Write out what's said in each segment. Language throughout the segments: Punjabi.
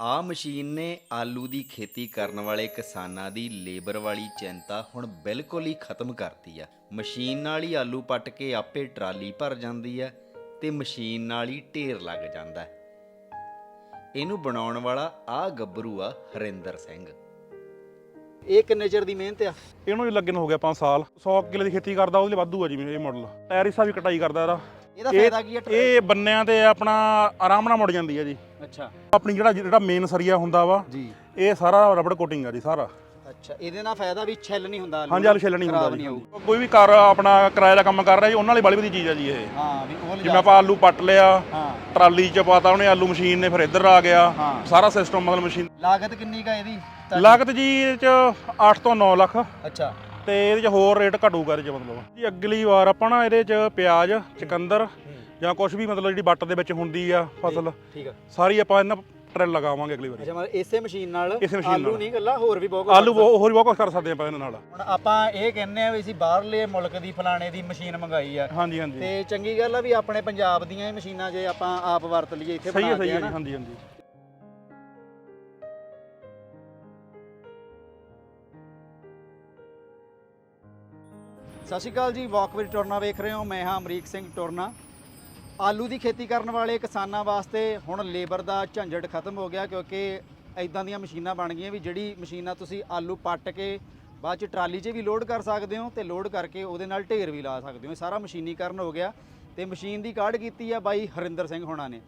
ਆ ਮਸ਼ੀਨ ਨੇ ਆਲੂ ਦੀ ਖੇਤੀ ਕਰਨ ਵਾਲੇ ਕਿਸਾਨਾਂ ਦੀ ਲੇਬਰ ਵਾਲੀ ਚਿੰਤਾ ਹੁਣ ਬਿਲਕੁਲ ਹੀ ਖਤਮ ਕਰਤੀ ਆ। ਮਸ਼ੀਨ ਨਾਲ ਹੀ ਆਲੂ ਪੱਟ ਕੇ ਆਪੇ ਟਰਾਲੀ ਭਰ ਜਾਂਦੀ ਆ ਤੇ ਮਸ਼ੀਨ ਨਾਲ ਹੀ ਢੇਰ ਲੱਗ ਜਾਂਦਾ ਹੈ। ਇਹਨੂੰ ਬਣਾਉਣ ਵਾਲਾ ਆ ਗੱਭਰੂ ਆ ਹਰਿੰਦਰ ਸਿੰਘ। ਇਹ ਕਿੰਨੇ ਚਿਰ ਦੀ ਮਿਹਨਤ ਆ? ਇਹਨੂੰ ਵੀ ਲੱਗਣ ਹੋ ਗਿਆ 5 ਸਾਲ। 100 ਕਿੱਲੇ ਦੀ ਖੇਤੀ ਕਰਦਾ, ਉਹਦੇ ਲਈ ਵਾਧੂ ਆ ਜੀ ਇਹ ਮਾਡਲ ਟਾਇਰ ਹਿੱਸਾ ਵੀ ਕਟਾਈ ਕਰਦਾ ਇਹਦਾ। ਇਹਦਾ ਇਹ- ਫਾਇਦਾ ਕੀ ਹੈ ਇਹ ਬੰਨਿਆਂ ਤੇ ਆਪਣਾ ਆਰਾਮ ਨਾਲ ਮੁੜ ਜਾਂਦੀ ਹੈ ਜੀ। ਅੱਛਾ। ਆਪਣੀ ਜਿਹੜਾ ਜਿਹੜਾ ਮੇਨ ਸਰੀਆ ਹੁੰਦਾ ਵਾ ਜੀ। ਇਹ ਸਾਰਾ ਰਬੜ ਕੋਟਿੰਗ ਆ ਜੀ ਸਾਰਾ। ਅੱਛਾ ਇਹਦੇ ਨਾਲ ਫਾਇਦਾ ਵੀ ਛਿੱਲ ਨਹੀਂ ਹੁੰਦਾ ਆਲੂ ਹਾਂਜੀ ਆਲੂ ਛਿੱਲ ਨਹੀਂ ਖਰਾਬ ਹੁੰਦਾ ਨਹੀਂ ਜੀ ਹੋਊ ਕੋਈ ਵੀ ਕਰ ਆਪਣਾ ਕਿਰਾਏ ਦਾ ਕੰਮ ਕਰ ਰਿਹਾ ਜੀ ਉਹਨਾਂ ਲਈ ਬੜੀ ਵਧੀਆ ਚੀਜ਼ ਆ ਜੀ ਇਹ। ਹਾਂ ਵੀ ਉਹ ਜਿਵੇਂ ਲਿਜਾ ਆਪਾਂ ਆਲੂ ਪੱਟ ਲਿਆ ਹਾਂ। ਟਰਾਲੀ 'ਚ ਪਾਤਾ ਉਹਨੇ ਆਲੂ ਮਸ਼ੀਨ ਨੇ ਫਿਰ ਇੱਧਰ ਆ ਗਿਆ ਹਾਂ। ਸਾਰਾ ਸਿਸਟਮ ਮਤਲਬ ਮਸ਼ੀਨ ਲਾਗਤ ਕਿੰਨੀ ਕਾ ਇਹਦੀ? ਤਾਂ- ਲਾਗਤ ਜੀ ਇਹ 'ਚ 8 ਤੋਂ 9 ਲੱਖ। ਅੱਛਾ। ਤੇ ਇਹਦੇ 'ਚ ਹੋਰ ਰੇਟ ਘਟੂਗਾ ਇਹਦੇ 'ਚ ਮਤਲਬ। ਜੀ ਅਗਲੀ ਵਾਰ ਆਪਾਂ ਨਾ ਇਹਦੇ 'ਚ ਪਿਆਜ਼ ਚਕੰਦਰ ਜਾਂ ਕੁਝ ਵੀ ਮਤਲਬ ਜਿਹੜੀ ਬੱਟ ਦੇ ਵਿੱਚ ਹੁੰਦੀ ਆ ਫਸਲ ਠੀਕ ਆ। ਸਾਰੀ ਆਪਾਂ ਇਹਨਾਂ ਟਰੈਲ ਲਗਾਵਾਂਗੇ ਅਗਲੀ ਵਾਰੀ। ਅੱਛਾ ਮਤਲਬ ਇਸੇ ਮਸ਼ੀਨ ਨਾਲ ਇਸੇ ਮਸ਼ੀਨ ਆਲੂ ਨਾਲ। ਨਹੀਂ ਗੱਲਾ ਹੋਰ ਵੀ ਬਹੁਤ ਆਲੂ ਬਹੁਤ- ਹੋਰ ਵੀ ਬਹੁਤ ਕਰ ਸਕਦੇ ਆਪਾਂ ਇਹਨਾਂ ਨਾਲ। ਹੁਣ ਆਪਾਂ ਇਹ ਕਹਿੰਨੇ ਆ ਵੀ ਅਸੀਂ ਬਾਹਰਲੇ ਮੁਲਕ ਦੀ ਫਲਾਣੇ ਦੀ ਮਸ਼ੀਨ ਮੰਗਾਈ ਆ। ਹਾਂਜੀ ਹਾਂਜੀ। ਤੇ ਚੰਗੀ ਗੱਲ ਆ ਵੀ ਆਪਣੇ ਪੰਜਾਬ ਦੀਆਂ ਹੀ ਮਸ਼ੀਨਾਂ ਜੇ ਆਪਾਂ ਆਪ ਵਰਤ ਲਈਏ ਇੱਥੇ ਸਹੀ ਹੈ ਬਣਾ ਸਹੀ ਕੇ ਹੈ ਜੀ ਹਨਾ। ਹਾਂਜੀ ਹਾਂਜੀ। ਸਤਿ ਸ਼੍ਰੀ ਅਕਾਲ ਜੀ ਵਾਕ ਵਿਦ ਟੁਰਨਾ ਵੇਖ ਰਹੇ ਹੋ। ਮੈਂ ਹਾਂ ਅਮਰੀਕ ਸਿੰਘ ਟੁਰਨਾ। ਆਲੂ ਦੀ ਖੇਤੀ ਕਰਨ ਵਾਲੇ ਕਿਸਾਨਾਂ ਵਾਸਤੇ ਹੁਣ ਲੇਬਰ ਦਾ ਝੰਜਟ ਖਤਮ ਹੋ ਗਿਆ ਕਿਉਂਕਿ ਐਦਾਂ ਦੀਆਂ ਮਸ਼ੀਨਾਂ ਬਣ ਗਈਆਂ ਵੀ ਜਿਹੜੀ ਮਸ਼ੀਨਾਂ ਤੁਸੀਂ ਆਲੂ ਪੱਟ ਕੇ ਬਾਅਦ ਚ ਟਰਾਲੀ 'ਚ ਵੀ ਲੋਡ ਕਰ ਸਕਦੇ ਹੋ ਤੇ ਲੋਡ ਕਰਕੇ ਉਹਦੇ ਨਾਲ ਢੇਰ ਵੀ ਲਾ ਸਕਦੇ ਹੋ। ਇਹ ਸਾਰਾ ਮਸ਼ੀਨੀਕਰਨ ਹੋ ਗਿਆ ਤੇ ਮਸ਼ੀਨ ਦੀ ਕਾਢ ਕੀਤੀ ਆ ਬਾਈ ਹਰਿੰਦਰ ਸਿੰਘ ਹੋਣਾ ਨੇ।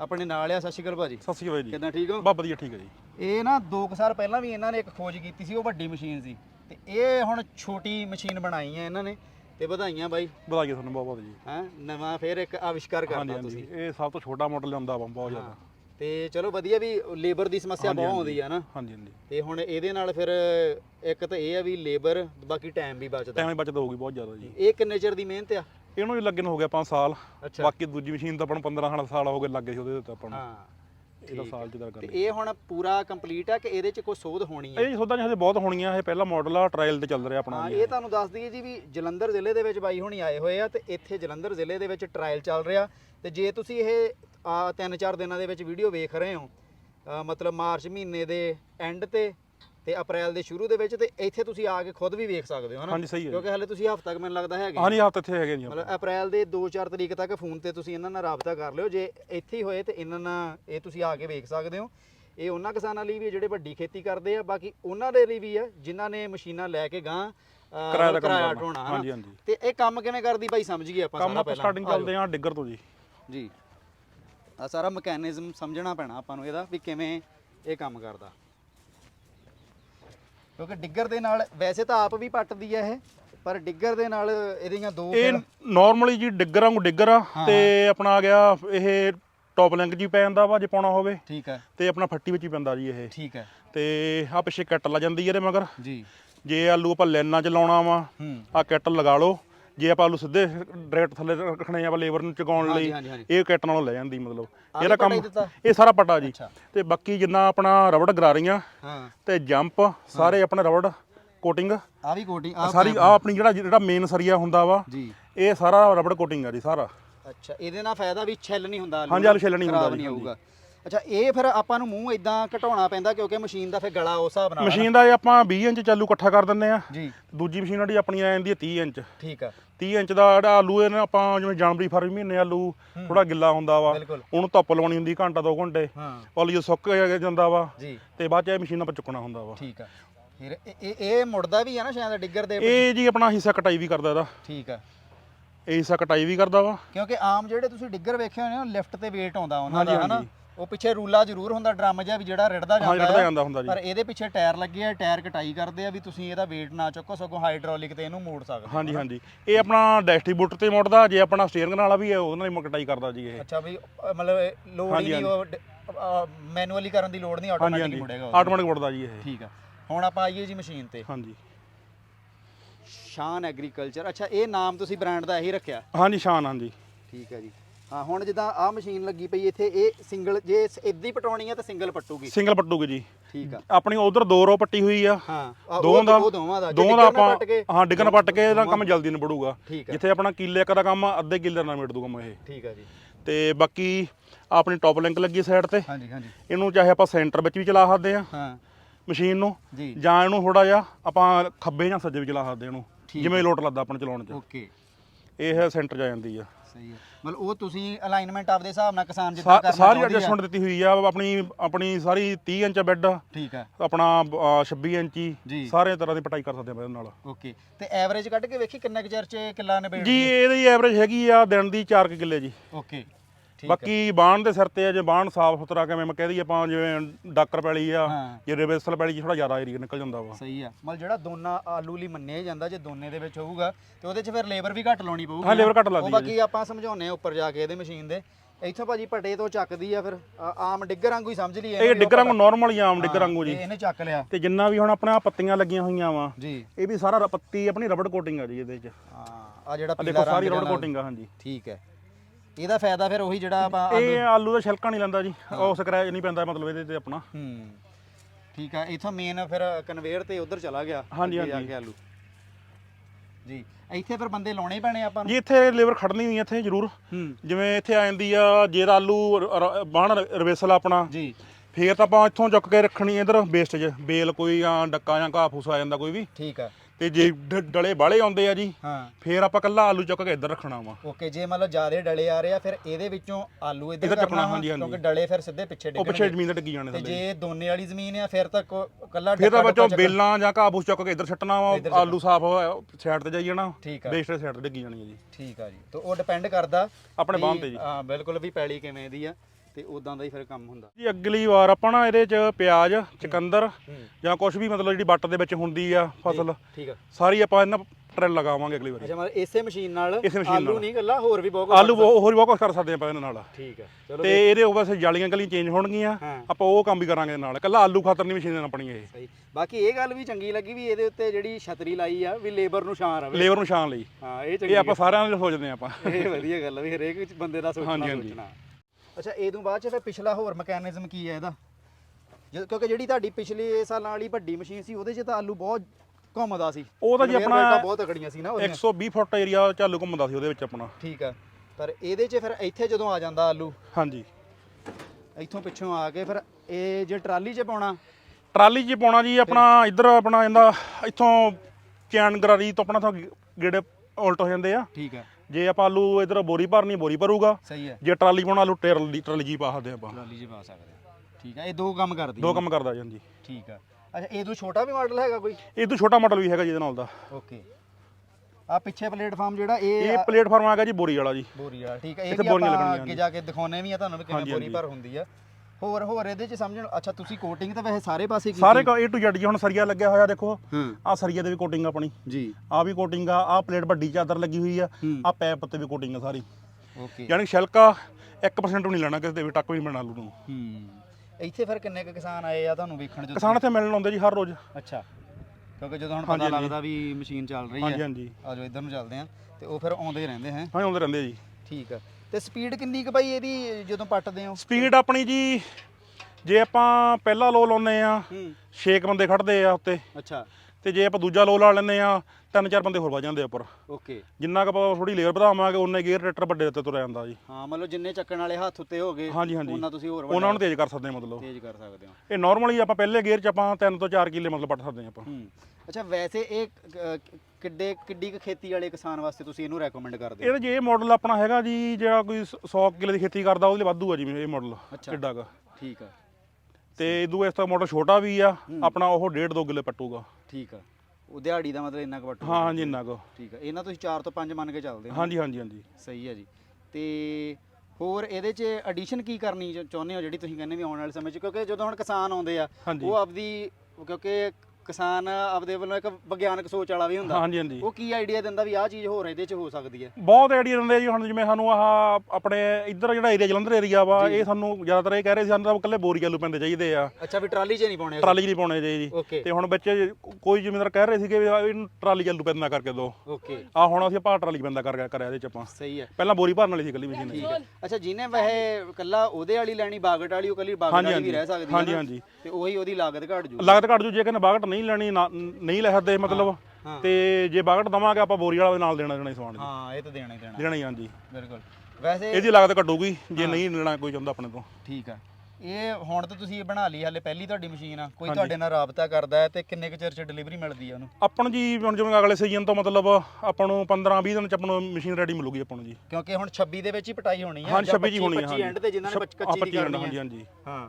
ਆਪਣੇ ਨਾਲ ਆ ਸਤਿ ਸ਼੍ਰੀ ਅਕਾਲ ਭਾਜੀ। ਸਤਿ ਸ਼੍ਰੀ ਅਕਾਲ ਜੀ। ਕਿਦਾਂ ਠੀਕ ਹੋ? ਬਹੁਤ ਵਧੀਆ ਠੀਕ ਹੈ ਜੀ। ਇਹ ਨਾ 2 ਸਾਲ ਪਹਿਲਾਂ ਵੀ ਇਹਨਾਂ ਨੇ ਇੱਕ ਖੋਜ ਕੀਤੀ ਸੀ ਉਹ ਵੱਡੀ ਮਸ਼ੀਨ ਸੀ। ਤੇ ਇਹ ਹੁਣ ਛੋਟੀ ਮਸ਼ੀਨ ਬਣਾਈ ਹੈ ਇਹਨਾਂ ਨੇ ਤੇ ਵਧਾਈਆਂ ਬਾਈ। ਵਧਾਈਆਂ ਤੁਹਾਨੂੰ ਬਹੁਤ ਬਹੁਤ ਜੀ। ਹੈ ਨਵਾਂ ਫੇਰ ਇੱਕ ਆਵਿਸ਼ਕਾਰ ਹਾਂਜੀ ਤੁਸੀਂ। ਇਹ ਸਭ ਤੋਂ ਛੋਟਾ ਮਾਡਲ ਹੁੰਦਾ ਵਾ ਬਹੁਤ ਜ਼ਿਆਦਾ। ਹਾਂ। ਤੇ ਚਲੋ ਵਧੀਆ ਵੀ ਲੇਬਰ ਦੀ ਸਮੱਸਿਆ ਬਹੁਤ। ਆਉਂਦੀ ਆ ਨਾ। ਹਾਂਜੀ ਹਾਂਜੀ। ਤੇ ਹੁਣ ਇਹਦੇ ਨਾਲ ਫਿਰ ਇੱਕ ਤਾਂ ਇਹ ਆ ਵੀ ਲੇਬਰ ਬਾਕੀ ਟਾਈਮ ਵੀ ਬਚਦਾ। ਟਾਈਮ ਬਚਤ ਹੋਊਗੀ ਬਹੁਤ ਜ਼ਿਆਦਾ ਜੀ। ਇਹ ਕਿੰਨੇ ਚਿਰ ਦੀ ਮਿਹਨਤ ਆ? ਇਹਨੂੰ ਵੀ ਲੱਗਣ ਹੋ ਗਿਆ 5 ਸਾਲ। ਅੱਛਾ। ਬਾਕੀ ਦੂਜੀ ਮਸ਼ੀਨ ਤਾਂ ਆਪਾਂ ਨੂੰ 15 16 ਸਾਲ ਹੋ ਗਏ ਲੱਗੇ ਸੀ ਉਹਦੇ ਤੇ ਆਪਾਂ ਨੂੰ। ਹਾਂ। ਇਹਦਾ ਸਾਲ ਚ ਦਾ ਤੇ ਇਹ ਹੁਣ ਪੂਰਾ ਕੰਪਲੀਟ ਆ ਕਿ ਇਹਦੇ ਚ ਕੋਈ ਸੋਧ ਹੋਣੀ ਹੈ ਇਹ ਸੋਧਾਂ ਹਜੇ ਬਹੁਤ ਹੋਣੀਆਂ ਇਹ ਪਹਿਲਾ ਮਾਡਲ ਆ ਟ੍ਰਾਇਲ ਤੇ ਚੱਲ ਰਿਹਾ ਆਪਣਾ ਹਾਂ ਜੀ ਇਹ ਤੁਹਾਨੂੰ ਦੱਸ ਦਈਏ ਜੀ ਵੀ ਜਲੰਧਰ ਜ਼ਿਲ੍ਹੇ ਦੇ ਵਿੱਚ ਬਾਈ ਹੁਣੀ ਆਏ ਹੋਏ ਆ ਤੇ ਇੱਥੇ ਜਲੰਧਰ ਜ਼ਿਲ੍ਹੇ ਦੇ ਵਿੱਚ ਟ੍ਰਾਇਲ ਚੱਲ ਰਿਹਾ। ਤੇ ਜੇ ਤੁਸੀਂ ਇਹ ਆ ਤਿੰਨ ਚਾਰ ਦਿਨਾਂ ਦੇ ਵਿੱਚ ਵੀਡੀਓ ਵੇਖ ਰਹੇ ਹੋ ਅ, ਮਤਲਬ ਮਾਰਚ ਮਹੀਨੇ ਦੇ ਐਂਡ ਤੇ ਤੇ ਅਪ੍ਰੈਲ ਦੇ ਸ਼ੁਰੂ ਦੇ ਵਿੱਚ ਤੇ ਇੱਥੇ ਤੁਸੀਂ ਆ ਕੇ ਖੁਦ ਵੀ ਵੇਖ ਸਕਦੇ ਹੋ ਹਨਾ? ਹਾਂਜੀ ਸਹੀ ਹੈ ਕਿਉਂਕਿ ਹਲੇ ਤੁਸੀਂ ਹਫ਼ਤਾ ਕੁ ਮੈਨੂੰ ਲੱਗਦਾ ਹੈਗੇ ਹਾਂਜੀ ਹਫ਼ਤੇ ਇੱਥੇ ਹੈਗੇ ਜੀ ਮਤਲਬ ਅਪ੍ਰੈਲ ਦੇ 2-4 ਤਰੀਕ ਤੱਕ ਫੋਨ ਤੇ ਤੁਸੀਂ ਇਹਨਾਂ ਨਾਲ ਰਾਬਤਾ ਕਰ ਲਿਓ। ਜੇ ਇੱਥੇ ਹੀ ਹੋਏ ਤੇ ਇਹਨਾਂ ਨਾਲ ਇਹ ਤੁਸੀਂ ਆ ਕੇ ਵੇਖ ਸਕਦੇ ਹੋ। ਇਹ ਉਹਨਾਂ ਕਿਸਾਨਾਂ ਲਈ ਵੀ ਹੈ ਜਿਹੜੇ ਵੱਡੀ ਖੇਤੀ ਕਰਦੇ ਆ। ਬਾਕੀ ਉਹਨਾਂ ਦੇ ਲਈ ਵੀ ਆ ਜਿਨ੍ਹਾਂ ਨੇ ਮਸ਼ੀਨਾਂ ਲੈ ਕੇ ਗਾਂ ਅਹ, ਦਾ ਕੰਮ ਕਿਰਾਇਆ ਕਰਨਾ। ਢੋਣਾ ਹਨਾ। ਹਾਂਜੀ, ਹਾਂਜੀ। ਤੇ ਇਹ ਕੰਮ ਕਿਵੇਂ ਕਰਦੀ ਭਾਈ ਸਮਝ ਗਏ ਆਪਾਂ ਕੰਮ ਸਾਰਾ ਆਪਾਂ ਪਹਿਲਾਂ। ਸਟਾਰਟਿੰਗ ਚੱਲਦੇ ਆ ਡਿੱਗਰ ਤੋਂ ਜੀ। ਜੀ। ਆ ਸਾਰਾ ਮੈਕੈਨਿਜ਼ਮ ਸਮਝਣਾ ਪੈਣਾ ਆਪਾਂ ਨੂੰ ਇਹਦਾ ਵੀ ਕਿਵੇਂ ਇਹ ਕੰਮ ਕਰਦਾ। ਕਿਉਂਕਿ ਡਿੱਗਰ ਦੇ ਨਾਲ ਵੈਸੇ ਤਾਂ ਆਪ ਵੀ ਪੱਟਦੀ ਆ ਇਹ ਪਰ ਡਿੱਗਰ ਦੇ ਨਾਲ ਇਹਦੀਆਂ ਦੋ ਇਹ ਨਾਰਮਲੀ ਜੀ ਡਿੱਗਰ ਵਾਂਗੂ ਡਿੱਗਰ ਆ ਤੇ ਆਪਣਾ ਆ ਗਿਆ ਇਹ ਟੌਪ ਲਿੰਕ ਜੀ ਪੈ ਜਾਂਦਾ ਵਾ ਜੇ ਪਾਉਣਾ ਹੋਵੇ। ਠੀਕ ਹੈ ਤੇ ਆਪਣਾ ਫੱਟੀ ਵਿੱਚ ਹੀ ਪੈਂਦਾ ਜੀ ਇਹ। ਠੀਕ ਹੈ ਤੇ ਆ ਪਿੱਛੇ ਕੱਟ ਲਾ ਜਾਂਦੀ ਇਹਦੇ ਮਗਰ। ਜੀ। ਜੇ ਆਲੂ ਆਪਾਂ ਲਾਈਨਾਂ ਚ ਲਾਉਣਾ ਵਾ ਹੂੰ। ਆ ਕੱਟ ਲਗਾ ਲਓ। ਜੇ ਆਪਾਂ ਆਲੂ ਸਿੱਧੇ ਡਾਇਰੈਕਟ ਥੱਲੇ ਰੱਖਣੇ ਆਪਾਂ ਲੇਬਰ ਨੂੰ ਚਗਾਉਣ ਲਈ ਹਾਂਜੀ, ਹਾਂਜੀ। ਇਹ ਕੱਟ ਨਾਲੋਂ ਲੈ ਜਾਂਦੀ ਮਤਲਬ। ਇਹਦਾ ਕੰਮ? ਇਹ ਸਾਰਾ ਪਟਾ ਜੀ। ਤੇ ਬਾਕੀ ਜਿੰਨਾ ਆਪਣਾ ਰਬੜ ਗਰਾਰੀਆਂ ਹਾਂ। ਤੇ ਜੰਪ ਸਾਰੇ ਆਪਣੇ ਰਬੜ ਕੋਟਿੰਗ। ਆ ਵੀ ਕੋਟਿੰਗ ਆ ਸਾਰੀ ਆ ਆਪਣੀ ਜਿਹੜਾ ਜਿਹੜਾ ਮੇਨ ਸਰੀਆ ਹੁੰਦਾ ਵਾ ਜੀ। ਇਹ ਸਾਰਾ ਰਬੜ ਕੋਟਿੰਗ ਆ ਜੀ ਸਾਰਾ। ਅੱਛਾ ਇਹਦੇ ਨਾਲ ਫਾਇਦਾ ਵੀ ਛਿੱਲ ਨਹੀਂ ਹੁੰਦਾ ਆਲੂ ਹਾਂਜੀ, ਆਲੂ ਛਿੱਲ ਨਹੀਂ ਹੁੰਦਾ ਖਰਾਬ ਜੀ, ਨਹੀਂ ਹਾਂਜੀ। ਹੋਊਗਾ। ਅੱਛਾ ਇਹ ਫਿਰ ਆਪਾਂ ਨੂੰ ਮੂੰਹ ਇਦਾਂ ਘਟਾਉਣਾ ਪੈਂਦਾ ਕਿਉਂਕਿ ਮਸ਼ੀਨ ਦਾ ਫਿਰ ਗਲਾ ਉਸ ਹਿਸਾਬ ਨਾਲ ਮਸ਼ੀਨ ਦਾ ਇਹ ਆਪਾਂ 20 ਇੰਚ ਚਾਲੂ ਇਕੱਠਾ ਕਰ ਦਿੰਦੇ ਆ ਜੀ। ਦੂਜੀ ਮਸ਼ੀਨ ਜਿਹੜੀ ਆਪਣੀ ਆ ਜਾਂਦੀ ਹੈ 30 ਇੰਚ। ਠੀਕ ਆ। 30 ਇੰਚ ਦਾ ਜਿਹੜਾ ਆਲੂ ਇਹ ਨਾ ਆਪਾਂ ਜਿਵੇਂ ਜਨਵਰੀ ਫਰਵਰੀ ਮਹੀਨੇ ਆਲੂ ਥੋੜਾ ਗਿੱਲਾ ਹੁੰਦਾ ਵਾ। ਉਹਨੂੰ ਧੁੱਪ ਲਵਾਉਣੀ ਹੁੰਦੀ ਘੰਟਾ ਦੋ ਘੰਟੇ। ਹਾਂ। ਆਲੂ ਜਦੋਂ ਸੁੱਕ ਜਾਂਦਾ ਵਾ। ਜੀ। ਤੇ ਬਾਅਦ ਚ ਇਹ ਮਸ਼ੀਨਾਂ 'ਤੇ ਚੁੱਕਣਾ ਹੁੰਦਾ ਵਾ। ਠੀਕ ਆ। ਫਿਰ ਇਹ- ਇਹ ਮੁੜਦਾ ਵੀ ਆ ਨਾ ਸ਼ਾਇਦ ਡਿੱਗਰ ਦੇ ਇਹ ਜੀ ਆਪਣਾ ਹਿੱਸਾ ਕਟਾਈ ਵੀ ਕਰਦਾ ਇਹਦਾ। ਠੀਕ ਆ। ਇਹ ਹਿੱਸਾ ਕਟਾਈ ਵੀ ਕਰਦਾ ਵਾ। ਕਿਉਂਕਿ ਆਮ ਜਿਹੜੇ ਤੁਸੀਂ ਡਿੱਗਰ ਵੇਖੇ ਹੋਣੇ ਉਹ ਲਿਫਟ ਤੇ weight ਆਉਂਦਾ ਉਹਨਾਂ ਦਾ ਹਨਾ। ਉਹ ਪਿੱਛੇ ਰੂਲਾ ਜ਼ਰੂਰ ਹੁੰਦਾ ਡਰਮ ਜਿਹਾ ਵੀ ਜਿਹੜਾ ਰਿੜਦਾ ਹਾਂ ਜਾਂਦਾ ਹੁੰਦਾ ਜੀ। ਪਰ ਇਹਦੇ ਪਿੱਛੇ ਟਾਇਰ ਲੱਗੇ ਆ ਟਾਇਰ ਕਟਾਈ ਕਰਦੇ ਆ ਵੀ ਤੁਸੀਂ ਇਹਦਾ weight ਨਾ ਚੁੱਕੋ ਸਗੋਂ ਹਾਈਡ੍ਰੋਲਿਕ ਤੇ ਇਹਨੂੰ ਮੋੜ ਸਕਦੇ ਹੋ। ਹਾਂਜੀ ਹਾਂਜੀ। ਇਹ ਆਪਣਾ ਡਿਸਟ੍ਰੀਬਿਊਟਰ ਤੇ ਮੁੜਦਾ ਜੇ ਆਪਣਾ ਸਟੀਅਰਿੰਗ ਵਾਲਾ ਵੀ ਹੈ ਉਹਦੇ ਨਾਲ ਹੀ ਕਟਾਈ ਕਰਦਾ ਜੀ ਇਹ। ਅੱਛਾ ਵੀ ਅ, ਮਤਲਬ ਇਹ ਹੀ ਹਾਂਜੀ, ਨਹੀਂ ਉਹ ਮੈਨੂਅਲੀ ਕਰਨ ਦੀ ਲੋੜ ਨਹੀਂ ਹਾਂਜੀ ਆਟੋਮੈਟਿਕ ਹਾਂਜੀ। ਮੁੜੇਗਾ ਉਹ। ਆਟੋਮੈਟਿਕ ਮੁੜਦਾ ਜੀ ਇਹ। ਠੀਕ ਆ। ਹੁਣ ਆਪਾਂ ਆਈਏ ਜੀ ਮਸ਼ੀਨ ਤੇ। ਹਾਂਜੀ। ਸ਼ਾਨ ਐਗਰੀਕਲਚਰ। ਅੱਛਾ ਇਹ ਨਾਮ ਤੁਸੀਂ ਬ੍ਰਾਂਡ ਦਾ ਇਹੀ ਰੱਖਿਆ? ਹਾਂਜੀ ਸ਼ਾਨ ਹਾਂਜੀ। ਠੀਕ ਹੈ ਜੀ। ਹਾਂ ਹੁਣ ਜਿੱਦਾਂ ਆ ਮਸ਼ੀਨ ਲੱਗੀ ਪਈ ਇੱਥੇ ਇਹ ਸਿੰਗਲ ਜੇ ਇਦਾਂ ਹੀ ਪਟਾਉਣੀ ਹੈ ਤਾਂ ਸਿੰਗਲ ਪੱਟੂਗੀ। ਸਿੰਗਲ ਪੱਟੂਗੇ ਜੀ। ਠੀਕ ਆ। ਆਪਣੀ ਉਧਰ ਦੋ ਰੋ ਪੱਟੀ ਹੋਈ ਆ। ਹਾਂ ਆ, ਦੋਵਾਂ ਦਾ ਦੋਵਾਂ ਦਾ ਜੇ ਦੋਵਾਂ ਆਪਾਂ ਹਾਂ ਡਿੱਗਣ ਪੱਟ ਕੇ ਇਹਦਾ ਕੰਮ ਜਲਦੀ ਨਿਬੜੂਗਾ। ਆ। ਜਿੱਥੇ ਆਪਣਾ ਕਿੱਲੇ ਦਾ ਕੰਮ ਆ, ਅੱਧੇ ਕਿੱਲੇ ਨਾਲ ਮਿਟ ਦੂਗਾ ਮੈਂ ਇਹ। ਠੀਕ ਆ ਜੀ। ਤੇ ਬਾਕੀ ਆਹ ਆਪਣੀ ਟੌਪ ਲਿੰਕ ਲੱਗੀ ਸਾਈਡ ਤੇ। ਹਾਂਜੀ ਹਾਂਜੀ। ਇਹਨੂੰ ਚਾਹੇ ਆਪਾਂ ਸੈਂਟਰ ਵਿੱਚ ਵੀ ਚਲਾ ਸਕਦੇ ਆ ਹਾਂ। ਮਸ਼ੀਨ ਨੂੰ। ਜੀ। ਜਾਂ ਇਹਨੂੰ ਥੋੜਾ ਜਿਹਾ ਆਪਾਂ ਖੱਬੇ ਜਾਂ ਸੱਜੇ ਵੀ ਚਲਾ ਸਕਦੇ ਇਹਨੂੰ। ਜਿਵੇਂ ਲੋਟ ਲੱਗਦਾ ਆਪਾਂ ਨੂੰ ਚਲਾਉਣ 'ਚ। ਓਕੇ। ਇਹ ਸੈਂਟਰ 'ਚ ਆ ਜਾਂਦੀ ਆ। ਸਹੀ ਹੈ। ਮਤਲਬ ਉਹ ਤੁਸੀਂ ਅਲਾਈਨਮੈਂਟ ਆਪਦੇ ਹਿਸਾਬ ਨਾਲ ਕਿਸਾਨ ਜਿੱਦਾਂ ਸਾ- ਕਰਨਾ ਸਾਰੀ ਚਾਹੁੰਦੀ ਆ। ਐਡਜਸਟਮੈਂਟ ਦਿੱਤੀ ਹੋਈ ਆ ਆਪਣੀ ਆਪਣੀ ਸਾਰੀ 30 ਇੰਚ ਬੈੱਡ ਠੀਕ ਹੈ। ਆਪਣਾ ਅ, 26 ਇੰਚੀ ਜੀ। ਸਾਰੇ ਤਰ੍ਹਾਂ ਦੀ ਪਟਾਈ ਕਰ ਸਕਦੇ ਆ ਇਹਦੇ ਨਾਲ। ਓਕੇ। ਤੇ ਐਵਰੇਜ ਕੱਢ ਕੇ ਵੇਖੀ ਕਿੰਨੇ ਕੁ ਚਿਰ ਚ ਕਿੱਲਾ ਨਿਬੇੜ ਜੀ ਇਹਦੀ ਐਵਰੇਜ ਹੈਗੀ ਆ ਦਿਨ ਦੀ 4 ਕਿੱਲੇ ਜੀ। ਓਕੇ। ਬਾਕੀ ਬਾਣ ਦੇ ਸਿਰ ਤੇ ਆ ਜੇ ਬਾਣ ਸਾਫ਼ ਸੁਥਰਾ ਕਿਵੇਂ ਮੈਂ ਕਹਿ ਦਈਏ ਆਪਾਂ ਜਿਵੇਂ ਡਾਕਰ ਪੈਲੀ ਆ ਹਾਂ। ਜੇ ਰੇਵੇਸਲ ਪੈਲੀ ਥੋੜਾ ਜ਼ਿਆਦਾ ਏਰੀਆ ਨਿਕਲ ਜਾਂਦਾ ਵਾ। ਸਹੀ ਆ। ਮਤਲਬ ਜਿਹੜਾ ਦੋਨਾ ਆਲੂ ਲਈ ਮੰਨਿਆ ਜਾਂਦਾ ਜੇ ਦੋਨੇ ਦੇ ਵਿੱਚ ਹੋਊਗਾ ਤੇ ਉਹਦੇ ਚ ਫਿਰ ਲੇਬਰ ਵੀ ਘੱਟ ਲਾਉਣੀ ਪਊਗੀ ਹਾਂ, ਨਾ। labor ਘੱਟ ਉਹ ਲੱਗਦੀ ਆ ਬਾਕੀ ਆਪਾਂ ਸਮਝਾਉਨੇ ਆ ਉੱਪਰ ਜਾ ਕੇ ਇਹਦੇ ਮਸ਼ੀਨ ਦੇ। ਇੱਥੋਂ ਭਾਜੀ ਪਟੇ ਤੋਂ ਚੱਕਦੀ ਆ ਫਿਰ ਆ- ਆਮ ਡਿੱਗਰ ਵਾਂਗੂ ਹੀ ਸਮਝ ਲਈ ਇਹ ਡਿੱਗਰ ਵਾਂਗੂ ਨਾਰਮਲ ਹੀ ਆਮ ਡਿੱਗਰ ਵਾਂਗੂ ਜੀ। ਇਹਨੇ ਚੱਕ ਲਿਆ। ਤੇ ਜਿੰਨਾ ਵੀ ਹੁਣ ਆਪਣਾ ਪੱਤੀਆਂ ਲੱਗੀਆਂ ਹੋਈਆਂ ਵਾ ਜੀ। ਇਹ ਵੀ ਸਾਰਾ ਰ- ਪੱਤੀ ਆਪਣੀ ਰਬੜ ਕੋਟਿੰਗ ਆ ਜੀ ਇਹਦੇ 'ਚ। ਹਾਂ ਆ ਜਿਹੜਾ ਆ ਪੀਲਾ ਦੇਖੋ ਸਾਰੀ ਰੰਗ ਰਬੜ ਨਾਲ- ਕੋਟਿੰਗ ਆ ਹਾਂਜੀ। ਠੀਕ ਹੈ। ਇਹਦਾ ਫਾਇਦਾ ਫਿਰ ਉਹੀ ਜਿਹੜਾ ਆਪਾਂ ਆਲੂ ਇਹ ਆਲੂ ਦਾ ਛਿਲਕਾ ਨਹੀਂ ਲੈਂਦਾ ਜੀ। ਉਹ ਸਕ੍ਰੈਚ ਨਹੀਂ ਪੈਂਦਾ ਮਤਲਬ ਇਹਦੇ ਤੇ ਆਪਣਾ। ਹੂੰ। ਠੀਕ ਆ ਇਥੋਂ ਮੇਨ ਫਿਰ ਕਨਵੇਅਰ ਤੇ ਉਧਰ ਚਲਾ ਗਿਆ। ਹਾਂਜੀ, ਅੱਗੇ ਜਾ ਹਾਂਜੀ। ਕੇ ਆਲੂ। ਜੀ ਇੱਥੇ ਫਿਰ ਬੰਦੇ ਲਾਉਣੇ ਹੀ ਪੈਣੇ ਆਪਾਂ ਨੂੰ? ਜੀ ਇੱਥੇ ਲੇਬਰ ਖੜਨੀ ਨਹੀਂ ਇੱਥੇ ਜ਼ਰੂਰ। ਹੂੰ। ਜਿਵੇਂ ਇੱਥੇ ਆ ਜਾਂਦੀ ਆ ਜੇ ਆਲੂ ਰ- ਰ- ਬਾਣ ਰਵੇਸਲ ਆਪਣਾ। ਜੀ। ਫੇਰ ਤਾਂ ਆਪਾਂ ਇੱਥੋਂ ਚੁੱਕ ਕੇ ਰੱਖਣੀ ਇਧਰ ਵੇਸਟ 'ਚ। ਬੇਲ ਕੋਈ ਜਾਂ ਡੱਕਾ ਜਾਂ ਘਾਹ ਫੂਸ ਆ ਜਾਂਦਾ ਕੋਈ ਵੀ। ਠੀਕ ਆ। ਤੇ ਜੇ ਡ- ਡਲੇ ਬਾਲੇ ਆਉਂਦੇ ਆ ਜੀ ਹਾਂ। ਫੇਰ ਆਪਾਂ ਕੱਲਾ ਆਲੂ ਚੁੱਕ ਕੇ ਇੱਧਰ ਰੱਖਣਾ ਵਾ। ਓਕੇ ਜੇ ਮਤਲਬ ਜ਼ਿਆਦੇ ਡਲੇ ਆ ਰਹੇ ਆ ਫਿਰ ਇਹਦੇ ਵਿੱਚੋਂ ਆਲੂ ਇੱਧਰ ਇੱਧਰ ਕਰਨਾ ਚੱਕਣਾ, ਵਾ, ਹਾਂਜੀ, ਹਾਂਜੀ। ਕਿਉਂਕਿ ਡਲੇ ਫਿਰ ਸਿੱਧੇ ਪਿੱਛੇ ਉਹ ਪਿੱਛੇ ਡਿੱਗਣਗੇ। ਜ਼ਮੀਨ ਤੇ ਡਿੱਗੀ ਜਾਣੇ ਤੇ ਥੱਲੇ। ਜੇ ਦੋਨੇ ਵਾਲੀ ਜ਼ਮੀਨ ਆ ਫਿਰ ਤਾਂ ਕੋ- ਕੱਲਾ ਫੇਰ ਤਾਂ ਡੱਕਾ ਬੱਚੋ ਡੁੱਕਾ ਬੇਲਾਂ ਜਾਂ ਫੂਸ ਚੁੱਕ ਕੇ ਇੱਧਰ ਛੱਟਣਾ ਵਾ ਇੱਧਰ ਆਲੂ ਸਾਫ਼ ਸਾਈਡ ਤੇ ਜਾਈ ਜਾਣਾ ਠੀਕ ਆ। ਵੇਸਟ ਸਾਈਡ ਤੇ ਡਿੱਗੀ ਜਾਣੀ ਹੈ ਜੀ। ਠੀਕ ਆ ਜੀ। ਤੇ ਉਹ ਡਿਪੈਂਡ ਕਰਦਾ ਆਪਣੇ ਵੀ, ਬਾਂਹ ਤੇ ਜੀ। ਹਾਂ ਬਿਲਕੁਲ ਵੀ ਪੈਲੀ ਕਿਵੇਂ ਦੀ ਆ। ਤੇ ਉਦਾਂ ਦਾ ਹੀ ਫਿਰ ਕੰਮ ਹੁੰਦਾ। ਜੀ ਅਗਲੀ ਵਾਰ ਆਪਾਂ ਨਾ ਇਹਦੇ 'ਚ ਪਿਆਜ਼ ਚਕੰਦਰ ਜਾਂ ਕੁਝ ਵੀ ਮਤਲਬ ਜਿਹੜੀ ਬੱਟ ਦੇ ਵਿੱਚ ਹੁੰਦੀ ਆ ਫਸਲ ਠੀਕ ਆ। ਸਾਰੀ ਆਪਾਂ ਇਹਨਾਂ ਟਰੈਲ ਲਗਾਵਾਂਗੇ ਅਗਲੀ ਵਾਰੀ। ਅੱਛਾ ਮਤਲਬ ਇਸੇ ਮਸ਼ੀਨ ਨਾਲ ਆਲੂ। ਨਹੀਂ ਗੱਲਾ ਹੋਰ ਵੀ ਬਹੁਤ ਆਲੂ ਹੋਰ ਵੀ ਬਹੁਤ ਕਰ ਸਕਦੇ ਆਪਾਂ ਇਹਨਾਂ ਨਾਲ। ਠੀਕ ਆ ਚਲੋ ਤੇ ਇਹਦੇ ਉਹ ਬਸ ਜਾਲੀਆਂ ਗਲੀਆਂ ਚੇਂਜ ਹੋਣਗੀਆਂ। ਆਪਾਂ ਉਹ ਕੰਮ ਵੀ ਕਰਾਂਗੇ ਨਾਲ। ਕੱਲਾ ਆਲੂ ਖਾਤਰ ਨਹੀਂ ਮਸ਼ੀਨ ਆਪਣੀ ਇਹ। ਸਹੀ। ਬਾਕੀ ਇਹ ਗੱਲ ਵੀ ਚੰਗੀ ਲੱਗੀ ਵੀ ਇਹਦੇ ਉੱਤੇ ਜਿਹੜੀ ਛਤਰੀ ਲਾਈ ਆ ਵੀ ਲੇਬਰ ਨੂੰ ਛਾਂ ਰਵੇ। ਲੇਬਰ ਨੂੰ ਛਾਣ ਲਈ। ਹਾਂ ਇਹ ਚੰਗੀ ਇਹ ਆਪਾਂ ਸਾਰਿਆਂ ਨੂੰ ਸੋਚਦੇ ਹਾਂ ਆਪਾਂ। ਇਹ ਵਧੀਆ ਗੱਲ ਆ ਵੀ ਹਰੇਕ ਬੰਦੇ ਦਾ ਸੋਚਣਾ। ਸੋਚਣਾ। ਅੱਛਾ ਇਹ ਤੋਂ ਬਾਅਦ ਚ ਫਿਰ ਪਿਛਲਾ ਹੋਰ ਮੈਕੈਨਿਜ਼ਮ ਕੀ ਹੈ ਇਹਦਾ? ਜਦ ਕਿਉਂਕਿ ਜਿਹੜੀ ਤੁਹਾਡੀ ਪਿਛਲੇ ਸਾਲਾਂ ਵਾਲੀ ਵੱਡੀ ਮਸ਼ੀਨ ਸੀ ਉਹਦੇ 'ਚ ਤਾਂ ਆਲੂ ਬਹੁਤ ਘੁੰਮਦਾ ਸੀ। ਉਹ ਤਾਂ ਜੀ Conveyor ਆਪਣਾ ਬਹੁਤ ਤਕੜੀਆਂ ਸੀ ਨਾ ਉਹਦੀਆਂ। 120 ਫੁੱਟ ਏਰੀਆ ਚਾਲੂ ਘੁੰਮਦਾ ਸੀ ਉਹਦੇ ਵਿੱਚ ਆਪਣਾ। ਠੀਕ ਆ। ਪਰ ਇਹਦੇ 'ਚ ਫਿਰ ਇੱਥੇ ਜਦੋਂ ਆ ਜਾਂਦਾ ਆਲੂ? ਹਾਂਜੀ। ਇੱਥੋਂ ਪਿੱਛੋਂ ਆ ਕੇ ਫਿਰ ਇਹ ਜੇ ਟਰਾਲੀ 'ਚ ਪਾਉਣਾ? ਟਰਾਲੀ 'ਚ ਪਾਉਣਾ ਜੀ ਆਪਣਾ ਇੱਧਰ ਆਪਣਾ ਜਾਂਦਾ ਇੱਥੋਂ ਚੈਨ ਗਰਾਰੀ ਤੋਂ ਆਪਣਾ ਤੋਂ ਗੇੜੇ ਉਲਟ ਹੋ ਜਾਂਦੇ ਆ। ਠੀਕ ਆ। ਜੇ ਆਪਾਂ ਆਲੂ ਇੱਧਰ ਬੋਰੀ ਭਰਨੀ ਬੋਰੀ ਭਰੂਗਾ। ਸਹੀ ਹੈ। ਜੇ ਟਰਾਲੀ ਪਾਉਣਾ ਆਲੂ ਟਰਾਲੀ ਟਰਾਲੀ ਜੀ ਪਾ ਸਕਦੇ ਆਪਾਂ। ਟਰਾਲੀ 'ਚ ਪਾ ਸਕਦੇ ਆ ਠੀਕ ਆ ਇਹ ਦੋ ਕੰਮ ਕਰਦੀ ਦੋ। ਕੰਮ ਕਰਦਾ ਜੀ ਹਾਂਜੀ। ਠੀਕ ਆ ਅੱਛਾ ਇਹ ਤੋਂ ਛੋਟਾ ਵੀ ਮਾਡਲ ਹੈਗਾ ਕੋਈ? ਇਹ ਤੋਂ ਛੋਟਾ ਮਾਡਲ ਵੀ ਹੈਗਾ ਜੀ ਇਹਦੇ ਨਾਲ ਦਾ। ਓਕੇ ਆ ਪਿੱਛੇ ਪਲੇਟਫਾਰਮ ਜਿਹੜਾ ਇਹ ਇਹ ਪਲੇਟਫਾਰਮ ਆ ਗਿਆ ਜੀ ਬੋਰੀ ਵਾਲਾ ਜੀ। ਬੋਰੀ ਵਾਲਾ ਠੀਕ ਹੈ। ਇਹ ਇੱਥੇ ਵੀ ਬੋਰੀਆਂ ਆਪਾਂ ਲੱਗਣਗੀਆਂ ਅੱਗੇ ਜਾ ਕੇ ਦਿਖਾਉਣੇ ਵੀ ਆ ਤੁਹਾਨੂੰ ਵੀ ਕਿਵੇਂ ਹਾਂਜੀ, ਬੋਰੀ ਹਾਂਜੀ। ਭਰ ਹੁੰਦੀ ਆ। ਹੋਰ ਹੋਰ ਇਹਦੇ 'ਚ ਸਮਝਣ ਅੱਛਾ ਤੁਸੀਂ ਕੋਟਿੰਗ ਤਾਂ ਵੈਸੇ ਸਾਰੇ ਪਾਸੇ ਕੀਤੀ। ਸਾਰੇ A to Z ਜੀ ਹੁਣ ਸਰੀਆ ਲੱਗਿਆ ਹੋਇਆ ਦੇਖੋ। ਹਾਂ। ਆ ਸਰੀਆ ਦੇ ਵੀ ਕੋਟਿੰਗ ਆਪਣੀ। ਜੀ। ਆ ਵੀ ਕੋਟਿੰਗ ਆ ਆ ਪਲੇਟ ਵੱਡੀ ਚਾਦਰ ਲੱਗੀ ਹੋਈ ਆ ਹੂੰ। ਆ ਪੈਪ ਤੇ ਵੀ ਕੋਟਿੰਗ ਆ ਸਾਰੀ। ਓਕੇ ਯਾਨੀ ਛਿਲਕਾ 1% ਵੀ ਨਹੀਂ ਲੈਣਾ ਕਿਸੇ ਦੇ ਵੀ ਟੱਕ ਵੀ ਨਹੀਂ ਆਲੂ ਨੂੰ ਹੂੰ। ਇੱਥੇ ਫਿਰ ਕਿੰਨੇ ਕੁ ਕਿਸਾਨ ਆਏ ਆ ਤੁਹਾਨੂੰ ਵੇਖਣ ਜਦੋਂ ਕਿਸਾਨ ਇੱਥੇ ਮਿਲਣ ਆਉਂਦੇ ਜੀ ਹਰ ਰੋਜ਼। ਅੱਛਾ। ਕਿਉਂਕਿ ਜਦੋਂ ਹੁਣ ਪਤਾ ਹਾਂਜੀ। ਲੱਗਦਾ ਵੀ ਮਸ਼ੀਨ ਚੱਲ ਰਹੀ ਹਾਂਜੀ ਹੈ। ਹਾਂਜੀ ਆਜੋ ਇੱਧਰ ਨੂੰ ਚੱਲਦੇ ਆ ਤੇ ਉਹ ਫਿਰ ਆਉਂਦੇ ਰਹਿੰਦੇ ਹੈ। ਹਾਂ ਆਉਂਦੇ ਰਹਿੰਦੇ ਜੀ। ਠੀਕ ਆ। ਤੇ ਸਪੀਡ ਕਿੰਨੀ ਕੁ ਭਾਈ ਇਹਦੀ ਜਦੋਂ ਪੱਟਦੇ ਹੋ? ਸਪੀਡ ਆਪਣੀ ਜੀ ਜੇ ਆਪਾਂ ਪਹਿਲਾ ਲੋ ਲਾਉਂਦੇ ਆ ਹੂੰ। 6 ਬੰਦੇ ਖੜਦੇ ਆ ਉੱਤੇ। ਅੱਛਾ। ਤੇ ਜੇ ਆਪਾਂ ਦੂਜਾ ਲੋ ਲਾ ਲੈਂਦੇ ਆ ਤਿੰਨ ਚਾਰ ਬੰਦੇ ਹੋਰ ਵੱਜ ਜਾਂਦੇ ਆ ਉੱਪਰ। ਓਕੇ। ਜਿੰਨਾ ਕੁ ਆਪਾਂ ਥੋੜੀ ਲੇਅਰ ਵਧਾਵਾਂਗੇ ਉਹਨੇ ਗੇਅਰ ਟਰੈਕਟਰ ਵੱਡੇ ਉੱਤੇ ਤੁਰ ਜਾਂਦਾ ਜੀ। ਹਾਂ ਮਤਲਬ ਜਿੰਨੇ ਚੱਕਣ ਵਾਲੇ ਹੱਥ ਉੱਤੇ ਹੋ ਗਏ ਹਾਂਜੀ ਹਾਂਜੀ। ਉਹਨਾਂ ਤੁਸੀਂ ਹੋਰ ਉਹਨਾਂ ਨੂੰ ਤੇਜ਼ ਕਰ ਸਕਦੇ ਆ ਮਤਲਬ। ਤੇਜ਼ ਕਰ ਸਕਦੇ ਹੋ। ਇਹ ਨਾਰਮਲੀ ਆਪਾਂ ਪਹਿਲੇ ਗੇਅਰ 'ਚ ਆਪਾਂ 3 ਤੋਂ 4 ਕਿੱਲੇ ਮਤਲਬ ਪੱਟ ਸਕਦੇ ਆ ਆਪਾਂ। ਹੂੰ। ਅੱਛਾ ਵੈਸੇ ਇਹ ਅ, ਕਿੱਡੇ ਕਿੱਡੀ ਕੁ ਖੇਤੀ ਵਾਲੇ ਕਿਸਾਨ ਵਾਸਤੇ ਤੁਸੀਂ ਇਹਨੂੰ ਰეკਮੈਂਡ ਕਰਦੇ ਹੋ ਇਹਦੇ ਜੇ ਇਹ ਮਾਡਲ ਆਪਣਾ ਹੈਗਾ ਜੀ ਜਿਹੜਾ ਕੋਈ 100 ਕਿੱਲੇ ਦੀ ਖੇਤੀ ਕਰਦਾ ਉਹਦੇ ਲਈ ਵਾਧੂ ਆ ਜਿਵੇਂ ਇਹ ਮਾਡਲ ਅੱਛਾ। ਕਿੱਡਾ ਗਾ ਠੀਕ ਆ। ਤੇ ਇਦੋਂ ਇਸ ਤਰ੍ਹਾਂ ਮਾਡਲ ਛੋਟਾ ਵੀ ਆ ਆਪਣਾ ਉਹ 1.5 2 ਕਿੱਲੇ ਪੱਟੂਗਾ। ਠੀਕ ਆ। ਉਹ ਦਿਹਾੜੀ ਦਾ ਮਤਲਬ ਇੰਨਾ ਕੁ ਵੱਟੂ ਹਾਂ ਹਾਂਜੀ ਇੰਨਾ ਕੁ। ਠੀਕ ਆ। ਇਹਨਾਂ ਤੁਸੀਂ 4 ਤੋਂ 5 ਮੰਨ ਕੇ ਚੱਲਦੇ ਹੋ। ਹਾਂਜੀ ਹਾਂਜੀ ਹਾਂਜੀ। ਸਹੀ ਹੈ ਜੀ। ਤੇ ਹੋਰ ਇਹਦੇ 'ਚ ਐਡੀਸ਼ਨ ਕੀ ਕਰਨੀ ਚ- ਚਾਹੁੰਦੇ ਹੋ ਜਿਹੜੀ ਤੁਸੀਂ ਕਹਿੰਦੇ ਵੀ ਆਉਣ ਵਾਲੇ ਸਮੇਂ 'ਚ? ਕਿਉਂਕਿ ਜਦੋਂ ਹੁਣ ਕਿਸਾਨ ਆਉਂਦੇ ਆ ਹਾਂਜੀ। ਉਹ ਆਪਦੀ ਕਿਉਂਕਿ ਕਿਸਾਨ ਆਪਦੇ ਵੱਲੋਂ ਇੱਕ ਵਿਗਿਆਨਕ ਸੋਚ ਵਾਲਾ ਵੀ ਹੁੰਦਾ। ਹਾਂਜੀ ਹਾਂਜੀ। ਉਹ ਕੀ ਆਈਡੀਆ ਦਿੰਦਾ ਵੀ ਆਹ ਚੀਜ਼ ਹੋਰ ਇਹਦੇ 'ਚ ਹੋ ਸਕਦੀ ਹੈ? ਬਹੁਤ ਆਈਡੀਆ ਦਿੰਦੇ ਜੀ ਹੁਣ ਜਿਵੇਂ ਸਾਨੂੰ ਆਹ ਆਪਣੇ ਇੱਧਰ ਜਿਹੜਾ ਏਰੀਆ ਜਲੰਧਰ ਏਰੀਆ ਵਾ ਇਹ ਸਾਨੂੰ ਜ਼ਿਆਦਾਤਰ ਇਹ ਕਹਿ ਰਹੇ ਸੀ ਸਾਨੂੰ ਤਾਂ ਇਕੱਲੇ ਬੋਰੀ ਆਲੂ ਪੈਂਦੇ ਚਾਹੀਦੇ ਆ। ਅੱਛਾ ਵੀ ਟਰਾਲੀ 'ਚ ਨਹੀਂ ਪਾਉਣੇ ਟਰਾਲੀ 'ਚ ਨਹੀਂ ਪਾਉਣੇ ਚਾਹੀਦੇ ਜੀ ਤੇ ਹੁਣ ਵਿੱਚ ਕੋਈ ਜ਼ਿਮੀਂਦਾਰ ਕਹਿ ਰਹੇ ਸੀਗੇ ਵੀ ਆਹ ਇਹਨੂੰ ਟਰਾਲੀ ਆਲੂ ਪੈਂਦਾ ਕਰਕੇ ਦੋ। ਓਕੇ ਆ ਹੁਣ ਅਸੀਂ ਭਾਰ ਟਰਾਲੀ ਪੈਂਦਾ ਕਰਕੇ ਕਰਿਆ ਇਹਦੇ 'ਚ ਆਪਾਂ। ਸਹੀ ਹੈ। ਪਹਿਲਾਂ ਬੋਰੀ ਭਰਨ ਵਾਲੀ ਸੀ ਇਕੱਲੀ ਮਸ਼ੀਨ। ਠੀਕ ਹੈ। ਅੱਛਾ ਜਿਹਨੇ ਵੈਸੇ ਕੱਲਾ ਉਹਦੇ ਵਾਲੀ ਲੈਣੀ ਬਾਗਟ ਵਾਲੀ ਉਹ ਕੱਲੀ ਬਾਗਟ ਵਾਲੀ ਵੀ ਰਹਿ। ਸਕਦੀ ਹੈ ਹਾਂਜੀ, ਨਾ? ਹਾਂਜੀ। ਤੇ ਉਹੀ ਉਹਦੀ ਲਾਗਤ ਘਟ ਜੂ। ਲਾਗਤ ਘੱਟ ਜੂ ਜੇ ਕਹਿੰਦੇ ਬਾਗਟ ਨਹੀਂ ਲੈਣੀ ਨਾ- ਨਹੀਂ ਲੈ ਸਕਦੇ ਮਤਲਬ। ਹਾਂ। ਤੇ ਜੇ ਬਾਗਟ ਦਵਾਂਗੇ ਆਪਾਂ ਬੋਰੀ ਵਾਲਾ ਦੇ ਨਾਲ ਦੇਣਾ ਦੇਣਾ ਹੀ ਸਮਾਨ ਜੀ। ਹਾਂ ਇਹ ਤਾਂ ਦੇਣਾ ਹੀ ਦੇਣਾ। ਦੇਣਾ ਹੀ ਹਾਂਜੀ। ਬਿਲਕੁਲ। ਵੈਸੇ ਇਹਦੀ ਲਾਗਤ ਘਟੂਗੀ ਜੇ ਨਹੀਂ ਲੈਣਾ ਕੋਈ ਚਾਹੁੰਦਾ ਆਪਣੇ ਤੋਂ। ਠੀਕ ਆ। ਇਹ ਹੁਣ ਤਾਂ ਤੁਸੀਂ ਇਹ ਬਣਾ ਲਈ ਹਾਲੇ ਪਹਿਲੀ ਤੁਹਾਡੀ ਮਸ਼ੀਨ ਆ। ਕੋਈ ਤੁਹਾਡੇ ਨਾਲ ਰਾਬਤਾ ਕਰਦਾ ਹੈ ਤੇ ਕਿੰਨੇ ਕੁ ਚਿਰ ਚ ਡਿਲੀਵਰੀ ਮਿਲਦੀ ਆ ਉਹਨੂੰ? ਆਪਾਂ ਨੂੰ ਜੀ ਹੁਣ ਜਿਵੇਂ ਅਗਲੇ ਸੀਜ਼ਨ ਤੋਂ ਮਤਲਬ ਆਪਾਂ ਨੂੰ 15 20 ਦਿਨ ਚ ਆਪਾਂ ਨੂੰ ਮਸ਼ੀਨ ਰੈਡੀ ਮਿਲੂਗੀ ਆਪਾਂ ਨੂੰ ਜੀ। ਕਿਉਂਕਿ ਹੁਣ 26 ਦੇ ਵਿੱਚ ਹੀ ਪਟਾਈ ਹੋਣੀ ਆ ਹਾਂ ਜਾਂ 26 ਜੀ ਹੋਣੀ ਹੈ 25 ਐਂਡ ਤੇ ਜਿਨ੍ਹਾਂ ਨੇ ਹਾਂ 25 ਦੀ 25 ਕਰਨੀ ਹਾਂਜੀ ਹਾਂਜੀ। ਹਾਂ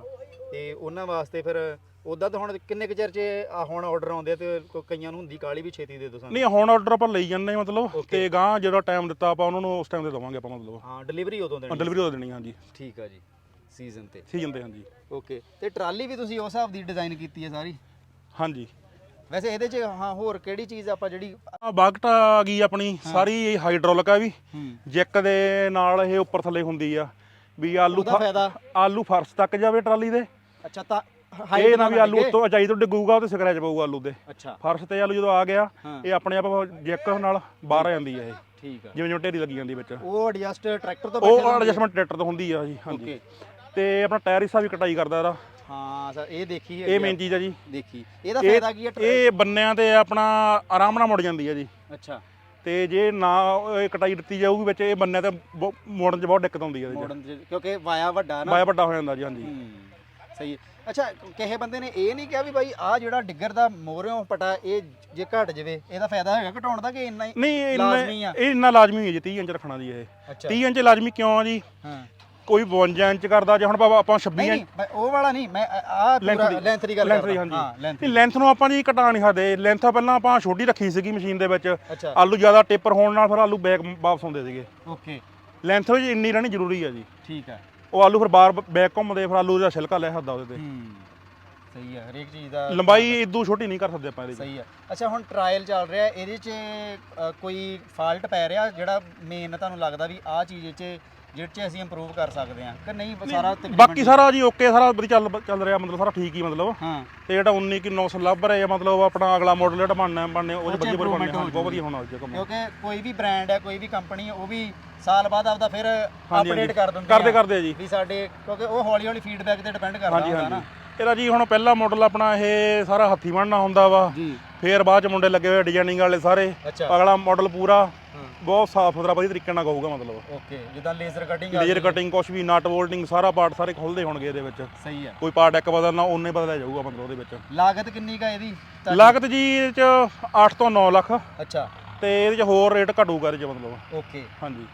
ਤੇ ਉਹਨਾਂ ਵਾਸਤੇ ਫਿਰ ਉਦਾਂ ਤਾਂ ਹੁਣ ਕਿੰਨੇ ਕੁ ਚਿਰ ਚ ਆ ਹੁਣ ਆਰਡਰ ਆਉਂਦੇ ਆ ਤੇ ਕੋ- ਕਈਆਂ ਨੂੰ ਹੁੰਦੀ ਕਾਲੀ ਵੀ ਛੇਤੀ ਦੇ ਦੋ ਸਾਨੂੰ? ਨਹੀਂ ਹੁਣ ਆਰਡਰ ਆਪਾਂ ਲਈ ਜਾਂਦੇ ਹਾਂ ਮਤਲਬ ਤੇ ਗਾਂ ਜਿਹੜਾ ਟਾਈਮ ਦਿੱਤਾ ਆਪਾਂ ਉਹਨਾਂ ਨੂੰ ਉਸ ਟਾਈਮ ਤੇ ਦਵਾਂਗੇ ਆਪਾਂ ਮਤਲਬ। ਹਾਂ ਡਿਲੀਵਰੀ ਉਦੋਂ ਦੇਣੀ ਡਿਲੀਵਰੀ ਹੋ ਦੇਣੀ ਹਾਂਜੀ। ਠੀਕ ਆ ਜੀ ਸੀਜ਼ਨ ਤੇ। ਸੀਜ਼ਨ ਤੇ ਹਾਂਜੀ। ਓਕੇ ਤੇ ਟਰਾਲੀ ਵੀ ਤੁਸੀਂ ਉਸ ਹਿਸਾਬ ਦੀ ਡਿਜ਼ਾਈਨ ਕੀਤੀ ਹੈ ਸਾਰੀ? ਹਾਂਜੀ। ਵੈਸੇ ਇਹਦੇ ਚ ਹਾਂ ਹੋਰ ਕਿਹੜੀ ਚੀਜ਼ ਆਪਾਂ ਜਿਹੜੀ ਆ ਬਾਗਟਾ ਆ ਗਈ ਆਪਣੀ ਸਾਰੀ ਹਾਈਡ੍ਰੋਲਿਕ ਆ ਵੀ। ਹੂੰ। ਜੈਕ ਦੇ ਨਾਲ ਇਹ ਉੱਪਰ ਥੱਲੇ ਹੁੰਦੀ ਆ ਵੀ ਆਲੂ ਉਹਦਾ ਫ- ਫਾਇਦਾ? ਆਲੂ ਫਰਸ਼ ਤੱਕ ਜਾਵੇ ਟਰਾਲੀ ਦੇ। ਅੱਛਾ ਤਾਂ ਇਹ ਨਾ ਵੀ ਆਲੂ ਉੱਤੋਂ ਅਜਾਈ ਤੋਂ ਡਿੱਗੂਗਾ ਤੇ ਸਕ੍ਰੈਚ ਪਊਗਾ ਆਲੂ ਦੇ। ਅੱਛਾ। ਫਰਸ਼ ਤੇ ਆਲੂ ਜਦੋਂ ਆ ਗਿਆ ਹਾਂ। ਇਹ ਆਪਣੇ ਆਪ ਜੈਕ ਨਾਲ ਬਾਹਰ ਆ ਜਾਂਦੀ ਹੈ ਇਹ। ਠੀਕ ਆ। ਜਿਵੇਂ ਜਿਵੇਂ ਢੇਰੀ ਲੱਗੀ ਜਾਂਦੀ ਵਿੱਚ। ਉਹ ਐਡਜਸਟ ਟਰੈਕਟਰ ਤੋਂ ਉਹ ਐਡਜਸਟਮੈਂਟ ਟਰੈਕਟਰ ਤੋਂ ਹੁੰਦੀ ਆ ਜੀ ਹਾਂਜੀ। ਤੇ ਆਪਣਾ ਟਾਇਰ ਹਿੱਸਾ ਵੀ ਕਟਾਈ ਕਰਦਾ ਇਹਦਾ। ਹਾਂ ਸਰ ਇਹ ਦੇਖੀ ਇਹ ਮੇਨ ਚੀਜ਼ ਆ ਜੀ। ਦੇਖੀ। ਇਹਦਾ ਇਹ- ਫਾਇਦਾ ਕੀ ਹੈ ਇਹ ਬੰਨਿਆਂ ਤੇ ਆਪਣਾ ਆਰਾਮ ਨਾਲ ਮੁੜ ਜਾਂਦੀ ਹੈ ਜੀ। ਅੱਛਾ। ਤੇ ਜੇ ਨਾ ਇਹ ਕਟਾਈ ਦਿੱਤੀ ਜਾਊਗੀ ਵਿੱਚ ਇਹ ਬੰਨਿਆਂ ਤੇ ਮੋੜਨ 'ਚ ਬਹੁਤ ਦਿੱਕਤ ਆਉਂਦੀ ਹੈ ਇਹਦੇ 'ਚ ਕਿਉਂਕਿ ਵਾਇਆ ਵੱਡਾ ਨਾ। ਬਾਇਆ ਵੱਡਾ ਹੋ ਜਾਂਦਾ ਜੀ ਹਾਂਜੀ। ਹੂੰ, ਸਹੀ ਹੈ। ਅੱਛਾ ਕਿਸੇ ਬੰਦੇ ਨੇ ਇਹ ਨਹੀਂ ਕਿਹਾ ਵੀ ਬਾਈ ਆ ਜਿਹੜਾ ਡਿੱਗਰ ਦਾ ਮੋਰਿਓ ਪਟਾ ਇਹ ਜੇ ਘਟ ਜਾਵੇ ਇਹਦਾ ਫਾਇਦਾ ਹੈਗਾ ਘਟਾਉਣ ਦਾ ਕਿ ਇੰਨਾ ਹੀ ਨਹੀਂ ਇਹ ਲਾਜ਼ਮੀ ਇੰਨਾ- ਆ। ਇਹ ਇੰਨਾ ਲਾਜ਼ਮੀ ਹੈ ਜੀ 30 ਇੰਚ ਰੱਖਣਾ ਜੀ ਇਹ। ਅੱਛਾ। 30 ਇੰਚ ਲਾਜ਼ਮੀ ਕਿਉਂ ਆ ਜੀ? ਹਾਂ। ਕੋਈ 52 ਇੰਚ ਕਰਦਾ ਜੇ ਹੁਣ ਆਪਾਂ ਆਪਾਂ 26 ਨਹੀਂ ਇੰਚ ਨਹੀਂ ਮੈਂ ਉਹ ਵਾਲਾ ਨਹੀਂ ਮੈਂ ਆ ਲੈਂਥ ਪੂਰਾ ਦੀ। ਲੈਂਥ ਦੀ ਗੱਲ length ਦੀ, ਕਰਦਾ। ਹਾਂਜੀ। ਹਾਂ ਲੈਂਥ ਲੈਂਥ ਨੂੰ ਆਪਾਂ ਜੀ ਘਟਾ ਨਹੀਂ ਸਕਦੇ। ਲੈਂਥ ਪਹਿਲਾਂ ਆਪਾਂ ਛੋਟੀ ਰੱਖੀ ਸੀਗੀ ਮਸ਼ੀਨ ਦੇ ਵਿੱਚ। ਅੱਛਾ। ਆਲੂ ਜ਼ਿਆਦਾ ਟੇਪਰ ਹੋਣ ਨਾਲ ਫਿਰ ਆਲੂ ਬੈਕ ਵਾਪਸ ਆਉਂਦੇ ਸੀਗੇ। ਓਕੇ ਲੈਂਥ ਵਿੱਚ ਇੰਨੀ ਰਹਿਣੀ ਜ਼ਰੂਰੀ ਹੈ ਜੀ। ਠੀਕ ਹੈ ਉਹ ਆਲੂ ਫਿਰ ਬਾਰ ਬੈਕ ਘੁੰਮਦੇ ਫਿਰ ਆਲੂ ਦਾ ਛਿਲਕਾ ਲੈ ਸਕਦਾ ਉਹਦੇ ਤੇ। ਹੂੰ ਸਹੀ ਹੈ ਹਰੇਕ ਚੀਜ਼ ਦਾ ਲੰਬਾਈ ਇਦੋਂ ਛੋਟੀ ਨਹੀਂ ਕਰ ਸਕਦੇ ਆਪਾਂ ਇਹਦੀ ਸਹੀ ਹੈ ਅੱਛਾ ਹੁਣ ਟ੍ਰਾਇਲ ਚੱਲ ਰਿਹਾ ਇਹਦੇ 'ਚ ਅ, ਕੋਈ ਫਾਲਟ ਪੈ ਰਿਹਾ ਜਿਹੜਾ ਮੇਨ ਤੁਹਾਨੂੰ ਲੱਗਦਾ ਵੀ ਆਹ ਚੀਜ਼ 'ਚ ਜਿਹਦੇ 'ਚ ਅਸੀਂ ਇੰਪਰੂਵ ਕਰ ਸਕਦੇ ਹਾਂ ਕਿ ਨਹੀਂ ਸਾਰਾ ਤਕਰੀਬਨ ਬਾਕੀ ਸਾਰਾ ਜੀ ਓਕੇ ਸਾਰਾ ਵਧੀਆ ਚੱਲ ਚੱਲ ਰਿਹਾ ਮਤਲਬ ਸਾਰਾ ਠੀਕ ਹੀ ਮਤਲਬ। ਹਾਂ। ਤੇ ਜਿਹੜਾ 19 ਕਿ 900 ਲੱਭ ਰਿਹਾ ਮਤਲਬ ਆਪਣਾ ਅਗਲਾ ਮਾਡਲ ਜਿਹੜਾ ਬਣਨਾ ਬਣਨੇ ਉਹ ਉਹ 'ਚ ਵਧੀਆ ਬਣਨੇ ਬਹੁਤ ਵਧੀਆ ਹੋਣਾ ਕੰਮ ਕਿਉਂਕਿ ਕੋਈ ਵੀ ਬ੍ਰਾਂਡ ਹੈ ਕੋਈ ਵੀ ਕੰਪਨੀ ਹੈ ਉਹ ਵੀ ਸਾਲ ਬਾਅਦ ਆਪਦਾ ਫਿਰ ਅਪਡੇਟ ਕਰ ਦਿੰਦੇ ਕਰਦੇ ਆ ਕਰਦੇ ਜੀ। ਵੀ ਸਾਡੇ ਕਿਉਂਕਿ ਉਹ ਹੌਲੀ ਹੌਲੀ ਫੀਡਬੈਕ ਤੇ ਡਿਪੈਂਡ ਕਰਦਾ ਹੁੰਦਾ ਨਾ। ਇਹਦਾ ਜੀ ਹੁਣ ਪਹਿਲਾ ਮਾਡਲ ਆਪਣਾ ਇਹ ਸਾਰਾ ਹੱਥੀ ਬਣਨਾ ਹੁੰਦਾ ਵਾ। ਜੀ। ਫੇਰ ਬਾਅਦ ਚ ਮੁੰਡੇ ਲੱਗੇ ਹੋਏ ਡਿਜ਼ਾਈਨਿੰਗ ਵਾਲੇ ਸਾਰੇ। ਅੱਛਾ। ਅਗਲਾ ਮਾਡਲ ਪੂਰਾ। ਬਹੁਤ ਸਾਫ਼ ਸੁਥਰਾ ਵਧੀਆ ਤਰੀਕੇ ਨਾਲ ਕਹੂਗਾ ਮਤਲਬ। ਓਕੇ ਜਿੱਦਾਂ ਲੇਜ਼ਰ ਕਟਿੰਗ ਲੇਜ਼ਰ ਕਟਿੰਗ ਕੁਛ ਵੀ ਨਟ ਵੋਲਟਿੰਗ ਸਾਰਾ ਪਾਰਟ ਸਾਰੇ ਖੁੱਲਦੇ ਹੋਣਗੇ ਇਹਦੇ ਵਿੱਚ। ਸਹੀ ਹੈ। ਕੋਈ ਪਾਰਟ ਇੱਕ ਬਦਲਣਾ ਉਹਨੇ ਬਦਲਿਆ ਜਾਊਗਾ ਮਤਲਬ ਉਹਦੇ ਵਿੱਚ। ਲਾਗਤ ਕਿੰਨੀ ਕਾ ਇਹਦੀ? ਤਾਂ- ਲਾਗਤ ਜੀ ਇਹ ਚ 8 ਤੋਂ 9 ਲੱਖ। ਅੱਛਾ। ਤੇ ਇਹਦੇ ਚ ਹੋਰ ਰੇਟ ਘਟੂਗਾ ਇਹਦੇ ਚ ਮਤਲਬ। ਓਕੇ ਹਾਂਜੀ।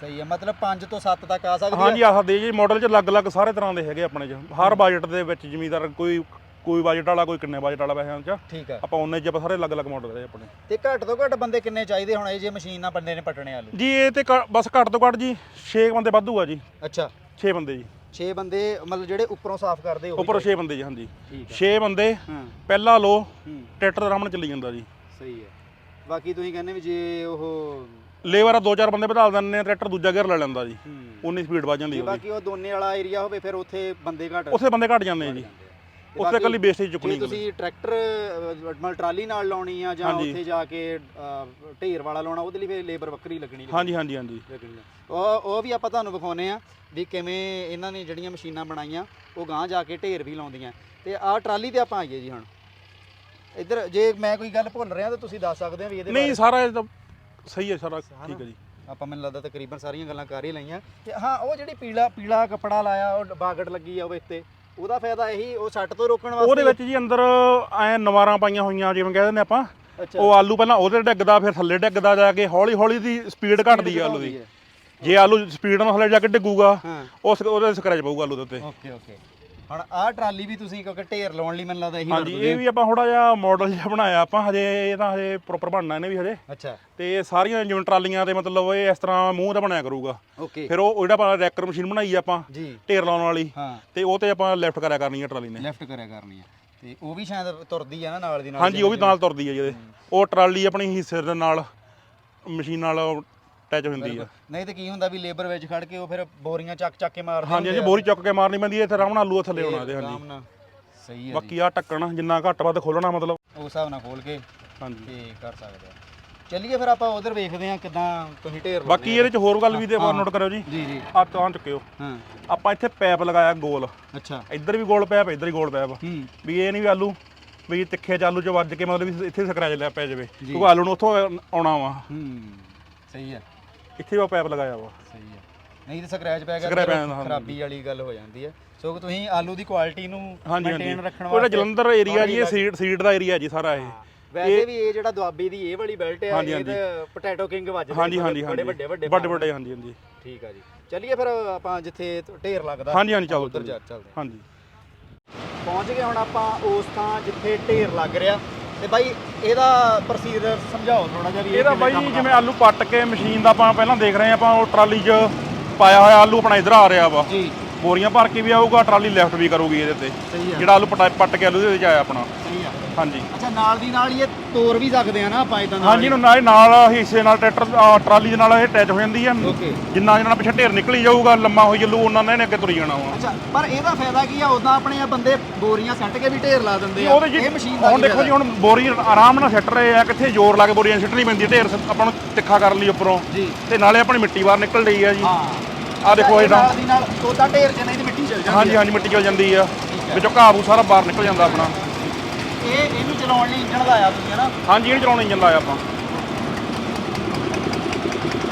ਸਹੀ ਹੈ ਮਤਲਬ 5 ਤੋਂ 7 ਤੱਕ ਆ ਸਕਦੀ ਹਾਂਜੀ ਆਹ ਦੇ ਜੀ ਮਾਡਲ ਚ ਅਲੱਗ-ਅਲੱਗ ਸਾਰੇ ਤਰ੍ਹਾਂ ਦੇ ਹੈਗੇ ਆਪਣੇ ਚ। ਹਰ ਬਜਟ ਦੇ ਵਿੱਚ ਜ਼ਮੀਦਾਰ ਕੋਈ ਕੋਈ ਬਜਟ ਵਾਲਾ ਕੋਈ ਕਿੰਨੇ ਬਜਟ ਵਾਲਾ ਪੈਸਿਆਂ ਚ। ਠੀਕ ਹੈ। ਆਪਾਂ ਉਹਨੇ ਚ ਆਪਾਂ ਸਾਰੇ ਅਲੱਗ-ਅਲੱਗ ਮਾਡਲ ਦੇ ਆਪਣੇ। ਤੇ ਘੱਟ ਤੋਂ ਘੱਟ ਬੰਦੇ ਕਿੰਨੇ ਚਾਹੀਦੇ ਹੁਣ? ਇਹ ਜੇ ਮਸ਼ੀਨ ਨਾਲ ਬੰਦੇ ਨੇ ਪਟਣੇ ਆਲੂ ਜੀ ਇਹ ਤੇ ਘ- ਬਸ ਘੱਟ ਤੋਂ ਘੱਟ ਜੀ 6 ਬੰਦੇ ਵਾਧੂ ਆ ਜੀ। ਅੱਛਾ। 6 ਬੰਦੇ ਜੀ। 6 ਬੰਦੇ ਮਤਲਬ ਜਿਹੜੇ ਉੱਪਰੋਂ ਸਾਫ਼ ਕਰਦੇ ਉਹ ਉੱਪਰ 6 ਬੰਦੇ ਜੀ ਹਾਂਜੀ। ਠੀਕ 6 ਬੰਦੇ ਹਾਂ। ਪਹਿਲਾ ਲੋ ਹੂੰ। ਟਰੈਕਟਰ ਆਰਾਮ ਨਾਲ ਚੱਲੀ ਜਾਂਦਾ ਜੀ। ਸਹੀ ਹੈ। ਬਾਕੀ ਤੁਸੀਂ ਕਹਿੰਦੇ ਵੀ ਜੇ ਉਹ ਲੇਬਰ ਆ ਦੋ ਚਾਰ ਬੰਦੇ ਵਧਾ ਦਿੰਦੇ ਨੇ ਟਰੈਕਟਰ ਦੂਜਾ ਗੇਅਰ ਲੈ ਲੈਂਦਾ ਜੀ। ਹੂੰ। ਉਨੀ ਸਪੀਡ ਵੱਧ ਜਾਂਦੀ ਜੇ ਉਹਦੀ। ਬਾਕੀ ਉਹ ਦੋਨੇ ਵਾਲਾ ਏਰੀਆ ਹੋਵੇ ਫਿਰ ਉੱਥੇ ਬੰਦੇ ਘੱਟ ਉੱਥੇ ਬੰਦੇ ਘਟ ਜਾਂਦੇ ਆ ਜੀ। ਉੱਥੇ ਬਾਕੀ ਕੱਲੀ ਬੇਸਟੇਜ ਜੇ ਚੁੱਕਣੀ ਤੁਸੀਂ ਟਰੈਕਟਰ ਅਹ, ਮਤਲਬ ਟਰਾਲੀ ਨਾਲ ਲਾਉਣੀ ਆ ਜਾਂ ਹਾਂਜੀ। ਉੱਥੇ ਜਾ ਕੇ ਅਹ, ਢੇਰ ਵਾਲਾ ਲਾਉਣਾ ਉਹਦੇ ਲਈ ਫਿਰ ਲੇਬਰ ਵੱਖਰੀ ਲੱਗਣੀ ਹਾਂਜੀ ਹਾਂਜੀ ਹਾਂਜੀ। ਲੱਗਣੀ ਆ। ਉਹ ਉਹ ਵੀ ਆਪਾਂ ਤੁਹਾਨੂੰ ਵਿਖਾਉਨੇ ਆ ਵੀ ਕਿਵੇਂ ਇਹਨਾਂ ਨੇ ਜਿਹੜੀਆਂ ਮਸ਼ੀਨਾਂ ਬਣਾਈਆਂ ਉਹ ਗਾਂ ਜਾ ਕੇ ਢੇਰ ਵੀ ਲਾਉਂਦੀਆਂ। ਤੇ ਆਹ ਟਰਾਲੀ ਤੇ ਆਪਾਂ ਆਈਏ ਜੀ ਹੁਣ। ਇੱਧਰ ਜੇ ਮੈਂ ਕੋਈ ਗੱਲ ਭੁੱਲ ਰਿਹਾ ਤਾਂ ਤੁਸੀਂ ਦੱਸ ਸਕਦੇ ਆ ਵੀ ਇਹਦੇ ਨਹੀਂ ਸਾਰਾ ਇਹ ਤਾਂ ਸਹੀ ਹੈ ਸਾਰਾ ਠੀਕ ਹੈ ਜੀ। ਆਪਾਂ ਮੈਨੂੰ ਲੱਗਦਾ ਤਕਰੀਬਨ ਸਾਰੀਆਂ ਗੱਲਾਂ ਕਰ ਹੀ ਲਈਆਂ। ਤੇ ਹਾਂ ਉਹ ਜਿਹੜੀ ਪੀਲਾ ਪੀਲਾ ਕੱਪੜਾ ਲਾਇਆ ਉਹ ਬਾਗੜ ਲੱਗੀ ਆ ਉਹਦੇ ਉੱਤੇ ਉਹਦਾ ਫਾਇਦਾ ਇਹੀ ਉਹ ਸੱਟ ਤੋਂ ਰੋਕਣ ਵਾਸਤੇ ਉਹਦੇ ਵਿੱਚ ਜੀ ਅੰਦਰ ਐ ਨਵਾਰਾਂ ਪਾਈਆਂ ਹੋਈਆਂ ਜਿਵੇਂ ਕਹਿੰਦੇ ਨੇ ਆਪਾਂ। ਉਹ ਆਲੂ ਪਹਿਲਾਂ ਉਹਦੇ ਡਿੱਗਦਾ ਫਿਰ ਥੱਲੇ ਡਿੱਗਦਾ ਜਾ ਕੇ ਹੌਲੀ ਹੌਲੀ ਦੀ ਸਪੀਡ ਘਟਦੀ ਹੈ ਆਲੂ ਦੀ। ਜੇ ਆਲੂ ਸਪੀਡ ਨਾਲ ਥੱਲੇ ਜਾ ਕੇ ਡਿੱਗੂਗਾ ਉਸ ਉਹਦੇ ਸਕ੍ਰੈਚ ਪਊਗਾ ਆਲੂ ਦੇ ਉੱਤੇ। Okay okay. ਹੁਣ ਆਹ ਟਰਾਲੀ ਵੀ ਤੁਸੀਂ ਕਿਉਂਕਿ ਢੇਰ ਲਾਉਣ ਲਈ ਮੈਨੂੰ ਲੱਗਦਾ ਇਹੀ ਹਾਂਜੀ। ਇਹ ਵੀ ਆਪਾਂ ਥੋੜਾ ਜਿਹਾ ਮਾਡਲ ਜਿਹਾ ਬਣਾਇਆ ਆਪਾਂ ਹਜੇ ਇਹ ਤਾਂ ਹਜੇ ਪ੍ਰੋਪਰ ਬਣਨਾ ਇਹਨੇ ਵੀ ਹਜੇ। ਅੱਛਾ। ਤੇ ਇਹ ਸਾਰੀਆਂ ਜਿਵੇਂ ਟਰਾਲੀਆਂ ਤੇ ਮਤਲਬ ਇਹ ਇਸ ਤਰ੍ਹਾਂ ਮੂੰਹ ਦਾ ਬਣਾਇਆ ਕਰੂਗਾ। ਓਕੇ ਫਿਰ ਉਹ ਜਿਹੜਾ ਆਪਾਂ ਰੈਕਰ ਮਸ਼ੀਨ ਬਣਾਈ ਆਪਾਂ ਜੀ। ਢੇਰ ਲਾਉਣ ਵਾਲੀ ਹਾਂ। ਤੇ ਉਹ ਤੇ ਆਪਾਂ ਲੈਫਟ ਕਰਿਆ ਕਰਨੀ ਹੈ ਟਰਾਲੀ ਨੇ। ਲੈਫਟ ਕਰਿਆ ਕਰਨੀ ਆ। ਤੇ ਉਹ ਵੀ ਸ਼ਾਇਦ ਤੁਰਦੀ ਆ ਨਾ ਨਾਲ ਦੀ ਨਾਲ ਹਾਂਜੀ ਉਹ ਵੀ ਨਾਲ ਤੁਰਦੀ ਹੈ ਜਿਹਦੇ ਉਹ ਟਰਾਲੀ ਆਪਣੀ ਹਿੱਸੇ ਦੇ ਨਾਲ ਮਸ਼ੀਨ ਨਾਲ ਅਟੈਚ ਹੁੰਦੀ ਹੈ ਨਹੀਂ ਤੇ ਕੀ ਹੁੰਦਾ ਵੀ ਲੇਬਰ ਵਿੱਚ ਖੜ ਕੇ ਉਹ ਫਿਰ ਬੋਰੀਆਂ ਚੱਕ ਚੱਕ ਕੇ ਮਾਰਦੇ ਹਾਂਜੀ ਹਾਂਜੀ ਬੋਰੀ ਚੁੱਕ ਕੇ ਮਾਰਨੀ ਪੈਂਦੀ ਇੱਥੇ ਆਰਾਮ ਨਾਲ ਆਲੂ ਥੱਲੇ ਹੋਣਾ ਦੇ ਹਾਂਜੀ। ਸਹੀ ਹੈ ਬਾਕੀ ਆ ਢੱਕਣ ਜਿੰਨਾ ਘੱਟ ਵੱਧ ਖੋਲਣਾ ਮਤਲਬ। ਉਸ ਹਿਸਾਬ ਨਾਲ ਖੋਲ ਕੇ ਹਾਂਜੀ। ਤੇ ਕਰ ਸਕਦੇ ਆ। ਚੱਲੀਏ ਫਿਰ ਆਪਾਂ ਉਧਰ ਵੇਖਦੇ ਆ ਕਿਦਾਂ ਤੁਸੀਂ ਢੇਰ ਬਾਕੀ ਇਹਦੇ ਚ ਹੋਰ ਗੱਲ ਵੀ ਤੇ ਨੋਟ ਕਰਿਓ ਜੀ। ਜੀ ਜੀ। ਆ ਤਾਂ ਚੁੱਕਿਓ। ਹਾਂ। ਆਪਾਂ ਇੱਥੇ ਪੈਪ ਲਗਾਇਆ ਗੋਲ। ਅੱਛਾ। ਇੱਧਰ ਵੀ ਗੋਲ ਪੈਪ ਇੱਧਰ ਵੀ ਗੋਲ ਪੈਪ। ਵੀ ਇਹ ਨਹੀਂ ਵੀ ਆਲੂ ਵੀ ਤਿੱਖੇ ਚ ਆਲੂ ਚ ਵੱਜ ਕੇ ਮਤਲਬ ਇੱਥੇ ਸਕਰੈਚ ਲਿਆ ਪੈ ਜਾਵੇ। ਕਿਉਂਕਿ ਆਲੂ ਨੂੰ ਉੱਥੋਂ ਆਉਣਾ ਵਾ। ਹੂੰ। ਸਹੀ ਹੈ ਇੱਥੇ ਉਹ ਪੈਪ ਲਗਾਇਆ ਵਾ। ਸਹੀ ਹੈ ਨਹੀਂ ਤੇ ਸਕ੍ਰੈਚ ਪੈ ਗਿਆ Scratch ਤਾਂ ਪੈ ਜਾਂਦਾ, ਹਾਂਜੀ। ਖਰਾਬੀ ਵਾਲੀ ਗੱਲ ਹੋ ਜਾਂਦੀ ਹੈ ਸੋ ਤੁਸੀਂ ਆਲੂ ਦੀ ਕੁਆਲਿਟੀ ਨੂੰ ਹਾਂਜੀ ਮੇਨਟੇਨ ਹਾਂਜੀ ਰੱਖਣ ਉਹਦਾ ਵਾਸਤੇ ਜਲੰਧਰ ਏਰੀਆ ਜੀ ਇਹ ਸੀਡ ਸੀਡ ਦਾ ਏਰੀਆ ਜੀ ਸਾਰਾ ਇਹ। ਵੈਸੇ ਵੀ ਇਹ ਜਿਹੜਾ ਦੁਆਬੀ ਦੀ ਇਹ ਵਾਲੀ ਬੈਲਟ ਹੈ ਹਾਂਜੀ, ਇਹ ਤਾਂ ਪੋਟੈਟੋ ਕਿੰਗ ਵੱਜਦੇ ਹਾਂਜੀ ਨੇ, ਹਾਂਜੀ ਬੜੇ ਹਾਂਜੀ। ਵੱਡੇ ਵੱਡੇ ਵੱਡੇ ਵੱਡੇ ਹਾਂਜੀ ਹਾਂਜੀ। ਠੀਕ ਆ ਜੀ। ਚਲਿਏ ਫਿਰ ਆਪਾਂ ਜਿੱਥੇ ਢੇਰ ਲੱਗਦਾ। ਹਾਂਜੀ ਹਾਂਜੀ ਚਲੋ ਉੱਧਰ। ਜਾ- ਚੱਲਦੇ ਹਾਂਜੀ। ਪਹੁੰਚ ਗਏ ਹੁਣ ਆਪਾਂ ਉਸ ਥਾਂ ਜਿੱਥੇ ਢੇਰ ਲੱਗ ਰਿਹਾ। ਤੇ ਬਾਈ ਇਹਦਾ ਪ੍ਰੋਸੀਜਰ ਸਮਝਾਓ ਥੋੜਾ ਜਿਹਾ ਵੀ ਇਹ ਇਹਦਾ ਕਿਵੇਂ ਬਾਈ ਕੰਮ ਜਿਵੇਂ ਆਲੂ ਪੱਟ ਕੇ ਮਸ਼ੀਨ ਦਾ ਆਪਾਂ ਪਹਿਲਾਂ ਦੇਖ ਰਹੇ ਆਪਾਂ ਉਹ ਟਰਾਲੀ 'ਚ ਪਾਇਆ ਹੋਇਆ ਆਲੂ ਆਪਣਾ ਇਧਰ ਆ ਰਿਹਾ ਵਾ। ਜੀ। ਬੋਰੀਆਂ ਭਰ ਕੇ ਵੀ ਆਊਗਾ ਟਰਾਲੀ ਲੈਫਟ ਵੀ ਕਰੂਗੀ ਇਹਦੇ ਤੇ। ਸਹੀ ਆ। ਜਿਹੜਾ ਆਲੂ ਪਟਾ ਪੱਟ ਕੇ ਆਲੂ ਦੇ ਵਿੱਚ ਆਇਆ ਆਪਣਾ। ਸਹੀ ਆ। ਹਾਂਜੀ। ਅੱਛਾ ਨਾਲ ਦੀ ਨਾਲ ਹੀ ਇਹ ਤੋੜ ਵੀ ਸਕਦੇ ਆ ਨਾ ਆਪਾਂ ਇਦਾਂ ਹਾਂਜੀ ਨੂੰ ਨਾਲ ਨਾਲ ਹਿੱਸੇ ਨਾਲ ਟਰੈਕਟਰ ਆਹ ਟਰਾਲੀ ਦੇ ਨਾਲ ਇਹ ਅਟੈਚ ਹੋ ਜਾਂਦੀ ਹੈ ਓਕੇ। ਜਿੰਨਾ ਜਿੰਨਾ ਪਿੱਛੇ ਢੇਰ ਨਿਕਲੀ ਜਾਊਗਾ ਲੰਮਾ ਹੋਈ ਚੱਲੂ ਉਹਨਾਂ ਨੇ ਇਹਨੇ ਅੱਗੇ ਤੁਰੀ ਜਾਣਾ ਵਾ। ਅੱਛਾ ਪਰ ਇਹਦਾ ਫਾਇਦਾ ਕੀ ਆ? ਉਦਾਂ ਆਪਣੇ ਆ ਬੰਦੇ ਬੋਰੀਆਂ ਸੱਟ ਕੇ ਵੀ ਢੇਰ ਲਾ ਦਿੰਦੇ ਆ। ਉਹਦੇ ਜੀ ਇਹ ਮਸ਼ੀਨ ਦਾ ਹੁਣ ਕੀ ਦੇਖੋ ਜੀ ਫਾਇਦਾ? ਹੁਣ ਬੋਰੀ ਆਰਾਮ ਨਾਲ ਸਿੱਟ ਰਹੇ ਆ ਕਿੱਥੇ ਜ਼ੋਰ ਲਾ ਕੇ ਬੋਰੀਆਂ ਸਿੱਟਣੀ ਪੈਂਦੀ ਹੈ ਢੇਰ ਸ- ਆਪਾਂ ਨੂੰ ਤਿੱਖਾ ਕਰਨ ਲਈ ਉੱਪਰੋਂ। ਜੀ। ਤੇ ਨਾਲੇ ਆਪਣੀ ਮਿੱਟੀ ਬਾਹਰ ਨਿਕਲ ਰਹੀ ਆ ਜੀ। ਹਾਂ। ਆਹ ਦੇਖੋ ਇਹ ਨਾਲ ਦੀ ਨਾਲ ਤੋਦਾ ਢੇਰ ਚ ਨਹੀਂ ਤੇ ਮਿੱਟੀ ਚਲ ਜਾਂਦੀ ਹਾਂਜੀ ਆ। ਹਾਂਜੀ ਮਿੱਟੀ ਚਲ ਜਾਂਦੀ ਆ। ਵਿੱਚੋਂ ਘਾਹ ਬੂ ਸਾਰਾ ਬਾਹਰ ਨਿਕਲ ਜਾਂਦਾ ਆਪਣਾ। ਇਹ ਇਹਨੂੰ ਚਲਾਉਣ ਲਈ ਇੰਜਣ ਲਾਇਆ ਤੁਸੀਂ ਹਨਾ? ਹਾਂਜੀ ਇਹ ਚਲਾਉਣ ਇੰਜਨ ਲਾਇਆ ਆਪਾਂ।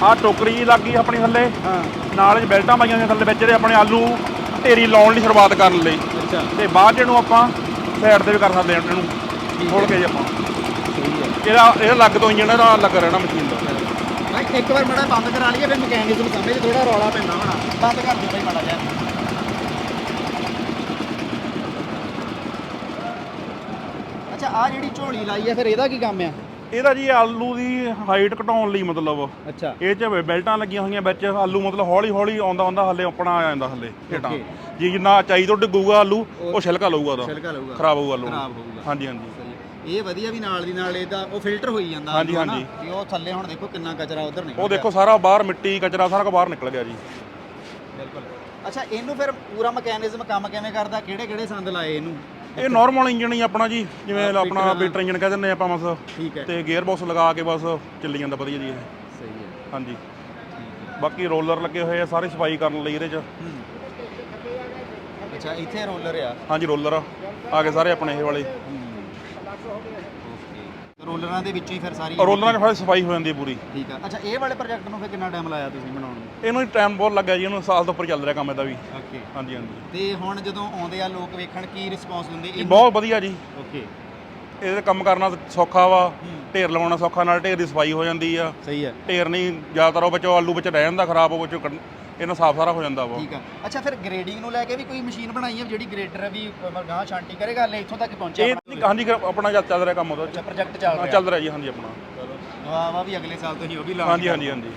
ਆਹ ਟੋਕਰੀ ਜੀ ਲੱਗੀ ਆਪਣੀ ਥੱਲੇ। ਹਾਂ। ਨਾਲ ਚ ਬੈਲਟਾਂ ਪਾਈਆਂ ਨੇ ਥੱਲੇ ਵਿੱਚ ਇਹਦੇ ਆਪਣੇ ਆਲੂ ਢੇਰੀ ਲਾਉਣ ਲਈ ਸ਼ੁਰੂਆਤ ਕਰਨ ਲਈ। ਅੱਛਾ। ਤੇ ਬਾਅਦ ਚ ਇਹਨੂੰ ਆਪਾਂ ਸਾਈਡ ਤੇ ਵੀ ਕਰ ਸਕਦੇ ਹਾਂ ਇਹਨੂੰ। ਖੋਲ ਕੇ ਜੀ ਆਪਾਂ। ਸਹੀ ਹੈ। ਇਹਦਾ ਇਹਦਾ ਲੱਗ ਤੋਂ ਇੰਜਨ ਇਹਦਾ ਲੱਗ ਰਹਿਣਾ ਮਸ਼ੀਨ ਦਾ। ਇੱਕ ਵਾਰ ਮੜਾ ਬੰਦ ਕਰਾ ਲਈਏ ਫਿਰ ਮਕੈਨਿਜ਼ਮ ਸਮਝ ਥੋੜਾ ਰੌਲਾ ਪੈਂਦਾ ਹੋਣਾ। ਬੰਦ ਕਰ ਦਿਓ ਭਾਈ ਮਾੜਾ ਜਿਹਾ। ਅੱਛਾ ਆ ਜਿਹੜੀ ਝੋਲੀ ਲਾਈ ਹੈ ਫਿਰ ਇਹਦਾ ਕੀ ਕੰਮ ਆ? ਇਹਦਾ ਜੀ ਆਲੂ ਦੀ ਹਾਈਟ ਘਟਾਉਣ ਲਈ ਮਤਲਬ। ਅੱਛਾ। ਇਹ ਚ ਬੈਲਟਾਂ ਲੱਗੀਆਂ ਹੋਈਆਂ ਵਿੱਚ ਆਲੂ ਮਤਲਬ ਹੌਲੀ ਹੌਲੀ ਆਉਂਦਾ ਆਉਂਦਾ ਹੱਲੇ ਆਪਣਾ ਆ ਜਾਂਦਾ ਹੱਲੇ Okay. ਜੀ ਜਿੰਨਾ ਚਾਈ ਤੋਂ ਡਿੱਗੂਗਾ ਆਲੂ ਉਹ ਛਿਲਕਾ ਲਊਗਾ ਉਹਦਾ। ਛਿਲਕਾ ਲਊਗਾ। ਖਰਾਬ ਹੋਊਗਾ ਆਲੂ। ਹਾਂਜੀ ਹਾਂਜੀ। ਇਹ ਵਧੀਆ ਵੀ ਨਾਲ ਦੀ ਨਾਲ ਇਹਦਾ ਉਹ ਫਿਲਟਰ ਹੋਈ ਜਾਂਦਾ ਹਾਂਜੀ? ਹਾਂਜੀ। ਵੀ ਉਹ ਥੱਲੇ ਹੁਣ ਦੇਖੋ ਕਿੰਨਾ ਕਚਰਾ ਉਧਰ ਨਿਕਲ ਉਹ ਦੇਖੋ ਸਾਰਾ ਬਾਹਰ ਮਿੱਟੀ ਕਚਰਾ ਸਾਰਾ ਬਾਹਰ ਨਿਕਲ ਗਿਆ ਜੀ। ਬਿਲਕੁਲ। ਅੱਛਾ ਇਹਨੂੰ ਫਿਰ ਪੂਰਾ ਮਕੈਨਿਜ਼ਮ ਕੰਮ ਕਿਵੇਂ ਕਰਦਾ? ਕਿਹੜੇ ਕਿਹੜੇ ਸੰਦ ਲਾਏ ਇਹਨੂੰ? ਇਹ ਨਾਰਮਲ ਇੰਜਨ ਹੀ ਆਪਣਾ ਜੀ ਜਿਵੇਂ ਆਪਣਾ ਬਿਟਰ- ਇੰਜਨ ਕਹਿ ਦਿੰਦੇ ਆਪਾਂ ਬਸ। ਠੀਕ ਹੈ। ਤੇ ਗੇਅਰ ਬਾਕਸ ਲਗਾ ਕੇ ਬਸ ਚੱਲੀ ਜਾਂਦਾ ਵਧੀਆ ਜੀ ਇਹ। ਸਹੀ ਹੈ। ਹਾਂਜੀ। ਬਾਕੀ ਰੋਲਰ ਲੱਗੇ ਹੋਏ ਆ ਸਾਰੀ ਸਫ਼ਾਈ ਕਰਨ ਲਈ ਇਹਦੇ ਚ। ਅੱਛਾ ਇੱਥੇ ਰੋਲਰ ਆ? ਹਾਂਜੀ ਰੋਲਰ ਆ। ਗਏ ਸਾਰੇ ਆਪਣੇ ਇਹ ਵਾਲੇ। ਰੋਲਰਾਂ ਦੇ ਵਿੱਚ ਹੀ ਫਿਰ ਸਾਰੀ ਰੋਲਰਾਂ 'ਚ ਫਿਰ ਸਫ਼ਾਈ ਹੋ ਜਾਂਦੀ ਹੈ ਪੂਰੀ। ਠੀਕ ਆ। ਅੱਛਾ ਇਹ ਵਾਲੇ ਪ੍ਰੋਜੈਕਟ ਨੂੰ ਫਿਰ ਕਿੰਨਾ ਟਾਈਮ ਲਾਇਆ ਤੁਸੀਂ ਬਣਾਉਣ ਨੂੰ? ਇਹਨੂੰ ਟਾਈਮ ਬਹੁਤ ਲੱਗਾ ਜੀ ਇਹਨੂੰ ਸਾਲ ਤੋਂ ਉੱਪਰ ਚੱਲ ਰਿਹਾ ਕੰਮ ਇਹਦਾ ਵੀ। ਓਕੇ ਹਾਂਜੀ ਹਾਂਜੀ। ਤੇ ਹੁਣ ਜਦੋਂ ਆਉਂਦੇ ਆ ਲੋਕ ਵੇਖਣ ਕੀ ਰਿਸਪੌਂਸ ਦਿੰਦੇ ਇਹ ਬਹੁਤ ਵਧੀਆ ਜੀ। ਓਕੇ ਇਹਦੇ ਕੰਮ ਕਰਨਾ ਸੌਖਾ ਵਾ ਢੇਰ ਲਵਾਉਣਾ ਸੌਖਾ ਨਾਲ ਢੇਰ ਦੀ ਸਫ਼ਾਈ ਹੋ ਜਾਂਦੀ ਆ। ਸਹੀ ਹੈ ਢੇਰ ਨਹੀਂ ਜ਼ਿਆਦਾਤਰ ਉਹ ਵਿੱਚੋਂ ਆਲੂ ਵਿੱਚ ਰਹਿ ਜਾਂਦਾ ਖਰਾਬ ਉਹ ਵਿੱਚੋਂ ਇਹਨਾਂ ਸਾਫ਼ ਸਾਰਾ ਹੋ ਜਾਂਦਾ ਵਾ। ਠੀਕ ਆ। ਅੱਛਾ ਫਿਰ ਗ੍ਰੇਡਿੰਗ ਨੂੰ ਲੈ ਕੇ ਵੀ ਕੋਈ ਮਸ਼ੀਨ ਬਣਾਈ ਹੈ ਜਿਹੜੀ ਗ੍ਰੇਡਰ ਵੀ ਗਾਂ ਛਾਂਟੀ ਕਰੇਗਾ ਲੈ ਇੱਥੋਂ ਤੱਕ ਪਹੁੰਚਿਆ? ਹਾਂਜੀ ਆਪਣਾ ਚੱਲ ਚੱਲ ਰਿਹਾ ਕੰਮ ਉਹਦਾ ਅੱਛਾ ਪ੍ਰੋਜੈਕਟ ਚੱਲ ਹਾਂ, ਰਿਹਾ। ਚੱਲ ਰਿਹਾ ਜੀ ਹਾਂਜੀ ਆਪਣਾ। ਵਾਹ ਵਾਹ ਵੀ ਅਗਲੇ ਸਾਲ ਤੋਂ ਹੀ ਉਹ ਵੀ ਲਾ ਹਾਂਜੀ ਹਾਂਜੀ ਹਾਂਜੀ।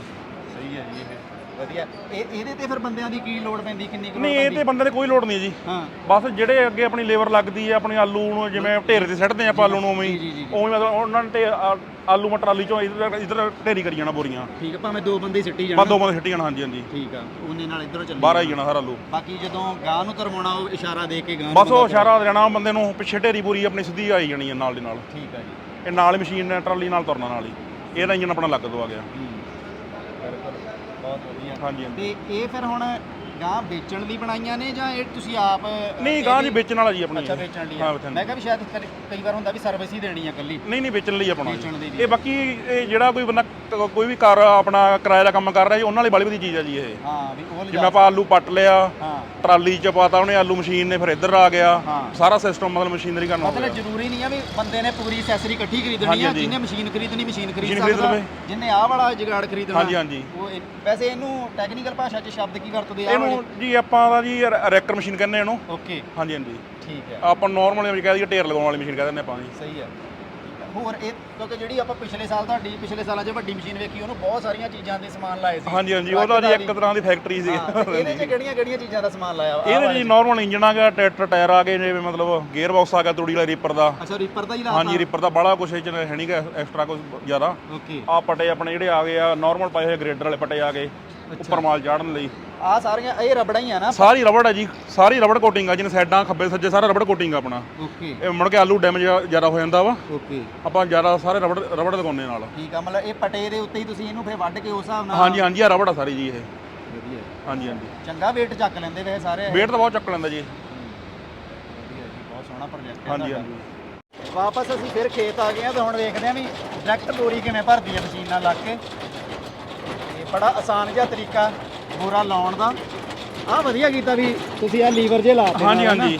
ਸਹੀ ਹੈ ਜੀ ਇਹ। ਵਧੀਆ। ਇਹ ਇਹਦੇ ਤੇ ਫਿਰ ਬੰਦਿਆਂ ਦੀ ਕੀ ਲੋੜ ਪੈਂਦੀ? ਕਿੰਨੀ ਕੁ ਲੋੜ ਨਹੀਂ ਇਹ ਤੇ ਬੰਦੇ ਦੀ ਕੋਈ ਲੋੜ ਨਹੀਂ ਜੀ। ਹਾਂ। ਬਸ ਜਿਹੜੇ ਅੱਗੇ ਆਪਣੀ ਲੇਬਰ ਲੱਗਦੀ ਹੈ ਆਪਣੀ ਆਲੂ ਨੂੰ ਜਿਵੇਂ ਢੇਰ ਤੇ ਸੱਟਦੇ ਆਪਾਂ ਆਲੂ ਨੂੰ ਉਵੇਂ ਜੀ, ਜੀ, ਹੀ ਜੀ। ਉਵੇਂ ਮਤਲਬ ਉਹਨਾਂ ਨੇ ਢੇ- ਆ- ਆਲੂ ਮਟਰਾਲੀ ਚੋਂ ਇਧਰ ਇਧਰ ਢੇਰੀ ਕਰੀ ਜਾਣਾ ਬੋਰੀਆਂ। ਠੀਕ ਭਾਵੇਂ ਦੋ ਬੰਦੇ ਹੀ ਸਿੱਟੀ ਬਸ ਜਾਣ ਦੋ ਬੰਦੇ ਸਿੱਟੀ ਜਾਣਾ ਹਾਂਜੀ ਹਾਂਜੀ। ਠੀਕ ਆ ਉਹਨੇ ਨਾਲ ਇਧਰੋਂ ਚੱਲੀ ਬਾਹਰ ਆਈ ਜਾਣਾ। ਸਾਰਾ ਆਲੂ। ਬਾਕੀ ਜਦੋਂ ਗਾਂ ਨੂੰ ਕਰਵਾਉਣਾ ਉਹ ਇਸ਼ਾਰਾ ਦੇ ਕੇ ਗਾਂ ਬਸ ਉਹ ਇਸ਼ਾਰਾ ਦੇਣਾ। ਬੰਦੇ ਨੂੰ ਪਿੱਛੇ ਢੇਰੀ ਪੂਰੀ ਆਪਣੀ ਸਿੱਧੀ ਆਈ ਜਾਣੀ ਹੈ ਨਾਲ ਦੀ ਨਾਲ। ਠੀਕ ਆ ਜੀ। ਇਹ ਨਾਲ ਹੀ ਮਸ਼ੀਨ ਨੇ ਟਰਾਲੀ ਨਾਲ ਤੁਰਨਾ ਨਾਲ ਹੀ। ਇਹਦਾ ਇੰਜਨ ਆਪਣਾ ਲੱਗ ਦੋ ਆ ਗਿਆ। ਬਿਲਕੁਲ ਬਹੁਤ ਵਧੀਆ ਹਾਂਜੀ ਹਾਂਜੀ ਤੇ ਇਹ ਫਿਰ ਹੁਣ ਗਾਂ ਵੇਚਣ ਲਈ ਬਣਾਈਆਂ ਨੇ ਜਾਂ ਇਹ ਤੁਸੀਂ ਆਪ ਨਹੀਂ ਗਾਂ ਜੀ ਵੇਚਣ ਵਾਲਾ ਜੀ ਆਪਣੀ ਅੱਛਾ ਇਹ। ਵੇਚਣ ਲਈ ਹਾਂ ਆ। ਵੇਚਣ ਮੈਂ ਕਿਹਾ ਵੀ ਸ਼ਾਇਦ ਕਦੇ- ਕਈ ਵਾਰ ਹੁੰਦਾ ਵੀ ਸਰਵਿਸ ਹੀ ਦੇਣੀ ਆ ਕੱਲੀ ਨਹੀਂ ਨਹੀਂ ਵੇਚਣ ਲਈ ਆਪਣਾ ਵੇਚਣ ਲਈ ਜੀ। ਵੀ। ਇਹ ਬਾਕੀ ਇਹ ਜਿਹੜਾ ਕੋਈ ਬੰਦਾ ਕ- ਕੋਈ ਵੀ ਕਾਰ ਆਪਣਾ ਕਿਰਾਏ ਦਾ ਕੰਮ ਕਰ ਰਿਹਾ ਜੀ ਉਹਨਾਂ ਲਈ ਬੜੀ ਵਧੀਆ ਚੀਜ਼ ਆ ਜੀ ਇਹ। ਹਾਂ ਵੀ ਉਹ ਜਿਵੇਂ ਲਿਜਾ ਆਪਾਂ ਆਲੂ ਪੱਟ ਲਿਆ ਹਾਂ। ਟਰਾਲੀ 'ਚ ਪਾਤਾ ਉਹਨੇ ਆਲੂ ਮਸ਼ੀਨ ਨੇ ਫਿਰ ਇੱਧਰ ਆ ਗਿਆ। ਹਾਂ। ਸਾਰਾ ਸਿਸਟਮ ਮਤਲਬ ਮਸ਼ੀਨਰੀ ਕਰਨਾ ਹੋ ਮਤਲਬ ਗਿਆ ਜ਼ਰੂਰੀ ਨਹੀਂ ਆ ਵੀ ਬੰਦੇ ਨੇ ਪੂਰੀ ਐਕਸੈਸਰੀ ਇਕੱਠੀ ਖਰੀਦਣੀ ਹਾਂਜੀ, ਆ ਹਾਂਜੀ। ਜਿਹਨੇ ਮਸ਼ੀਨ ਖਰੀਦਣੀ ਮਸ਼ੀਨ ਖਰੀਦ ਮਸ਼ੀਨ ਖਰੀਦ ਸਕਦਾ ਲਵੇ। ਜਿਹਨੇ ਆਹ ਵਾਲਾ ਜੁਗਾੜ ਖਰੀਦਣਾ ਹਾਂਜੀ, ਹਾਂਜੀ। ਉਹ ਇਹ- ਵੈਸੇ ਇਹਨੂੰ ਟੈਕਨੀਕਲ ਭਾਸ਼ਾ 'ਚ ਸ਼ਬਦ ਕੀ ਵਰਤਦੇ ਆ? ਇਹਨੂੰ ਜੀ ਆਪਾਂ ਦਾ ਜੀ ਰੈਕਰ ਮਸ਼ੀਨ ਕਹਿੰਦੇ ਇਹਨੂੰ। ਓਕੇ ਹਾਂਜੀ ਹਾਂਜੀ। ਠੀਕ ਹੈ। ਆਪਾਂ ਨਾਰਮਲ ਕਹਿ ਦਈਏ ਢੇਰ ਲਗਾਉਣ ਵਾਲੀ ਮਸ਼ੀਨ ਕਹਿ ਦਿੰਦੇ ਆਪਾਂ ਜੀ ਸਹੀ ਹੈ। ਹੋਰ ਇਹ ਕਿਉਂਕਿ ਜਿਹੜੀ ਆਪਾਂ ਪਿਛਲੇ ਸਾਲ ਤੁਹਾਡੀ ਪਿਛਲੇ ਸਾਲਾਂ 'ਚ ਵੱਡੀ ਮਸ਼ੀਨ ਵੇਖੀ ਉਹਨੂੰ ਬਹੁਤ ਸਾਰੀਆਂ ਚੀਜ਼ਾਂ ਦੇ ਸਮਾਨ ਲਾਏ ਸੀ। ਹਾਂਜੀ ਹਾਂਜੀ ਉਹਦਾ ਜੀ ਇੱਕ ਤਰ੍ਹਾਂ ਦੀ ਫੈਕਟਰੀ ਸੀ। ਹਾਂ, ਤੇ ਇਹਦੇ 'ਚ ਕਿਹੜੀਆਂ ਕਿਹੜੀਆਂ ਚੀਜ਼ਾਂ ਦਾ ਸਮਾਨ ਲਾਇਆ ਵਾ? ਆਹ ਇਹਦੇ ਵਾਲੇ ਜੀ ਨਾਰਮਲ ਇੰਜਨ ਆ ਗਿਆ ਟਰੈਕਟਰ ਟਾਇਰ ਆ ਗਏ ਜਿਵੇਂ ਮਤਲਬ ਗੇਅਰ ਬਾਕਸ ਆ ਗਿਆ ਤੂੜੀ ਵਾਲਾ ਰੀਪਰ ਦਾ। ਅੱਛਾ ਰੀਪਰ ਦਾ ਹੀ ਲਾਤਾ। ਹਾਂਜੀ ਰੀਪਰ ਦਾ ਬੜਾ ਕੁਛ ਇਹ ਚ ਹੈ ਨਹੀਂਗਾ ਐਕਸਟਰਾ ਕੁਝ ਜ਼ਿਆਦਾ। ਓਕੇ ਆ ਪਟੇ ਆਪਣੇ ਜਿਹੜੇ ਆ ਗਏ ਆ ਨਾਰਮਲ ਪਾਏ ਹੋਏ ਗ੍ਰੇਡਰ ਵਾਲੇ ਪਟੇ ਆ ਗਏ ਉੱਪਰ ਮਾਲ ਚਾੜਨ ਲਈ। ਆ ਸਾਰੀਆਂ ਇਹ ਰਬੜਾਂ ਹੀ ਆ ਨਾ ਸਾਰੀ ਰਬੜ ਹੈ ਜੀ ਸਾਰੀ ਰਬੜ ਕੋਟਿੰਗ ਆ ਜਿਹਨੇ ਸਾਈਡਾਂ ਖੱਬੇ ਸੱਜੇ ਸਾਰਾ ਰਬੜ ਕੋਟਿੰਗ ਆ ਆਪਣਾ। ਓਕੇ। ਇਹ ਮੁੜ ਕੇ ਆਲੂ ਡੈਮੇਜ ਜ਼ਿਆਦਾ ਹੋ ਜਾਂਦਾ ਵਾ। ਓਕੇ। ਆਪਾਂ ਜ਼ਿਆਦਾ ਸਾਰੇ ਰਬੜ ਰਬੜ ਲਗਾਉਂਦੇ ਨਾਲ। ਠੀਕ ਆ ਮਤਲਬ ਇਹ ਪਟੇ ਦੇ ਉੱਤੇ ਹੀ ਤੁਸੀਂ ਇਹਨੂੰ ਫੇਰ ਵੱਢ ਕੇ ਉਸ ਹਿਸਾਬ ਨਾਲ ਹਾਂਜੀ ਹਾਂਜੀ ਆ ਰਬੜ ਆ ਸਾਰੀ ਜੀ ਇਹ। ਵਧੀਆ। ਹਾਂਜੀ ਹਾਂਜੀ। ਚੰਗਾ weight ਚੱਕ ਲੈਂਦੇ ਵੇ ਸਾਰੇ। ਵੇਟ ਤਾਂ ਬਹੁਤ ਚੱਕ ਲੈਂਦਾ ਜੀ। ਵਧੀਆ ਜੀ ਬਹੁਤ ਸੋਹਣਾ ਪ੍ਰੋਜੈਕਟ ਹੈ ਹਾਂਜੀ ਤੁਹਾਡਾ। ਹਾਂਜੀ। ਵਾਪਸ ਅਸੀਂ ਫਿਰ ਖੇਤ ਆ ਗਏ ਆ ਤੇ ਹੁਣ ਵੇਖਦੇ ਆ ਵੀ ਡਾਇਰੈਕਟ ਬੋਰੀ ਕਿਵੇਂ ਭਰਦੀ ਹੈ ਮਸ਼ੀਨ ਨਾਲ ਲੱਗ ਕੇ। ਇਹ ਬੜਾ ਆਸਾਨ ਜਿਹਾ ਤਰੀਕਾ। ਬੋਰਾ ਲਾਉਣ ਦਾ। ਆ ਵਧੀਆ ਕੀਤਾ ਵੀ ਤੁਸੀਂ ਆ ਲੀਵਰ ਜੇ ਲਾਤੇ ਹਾਂਜੀ ਨਾਲ, ਹਾਂਜੀ।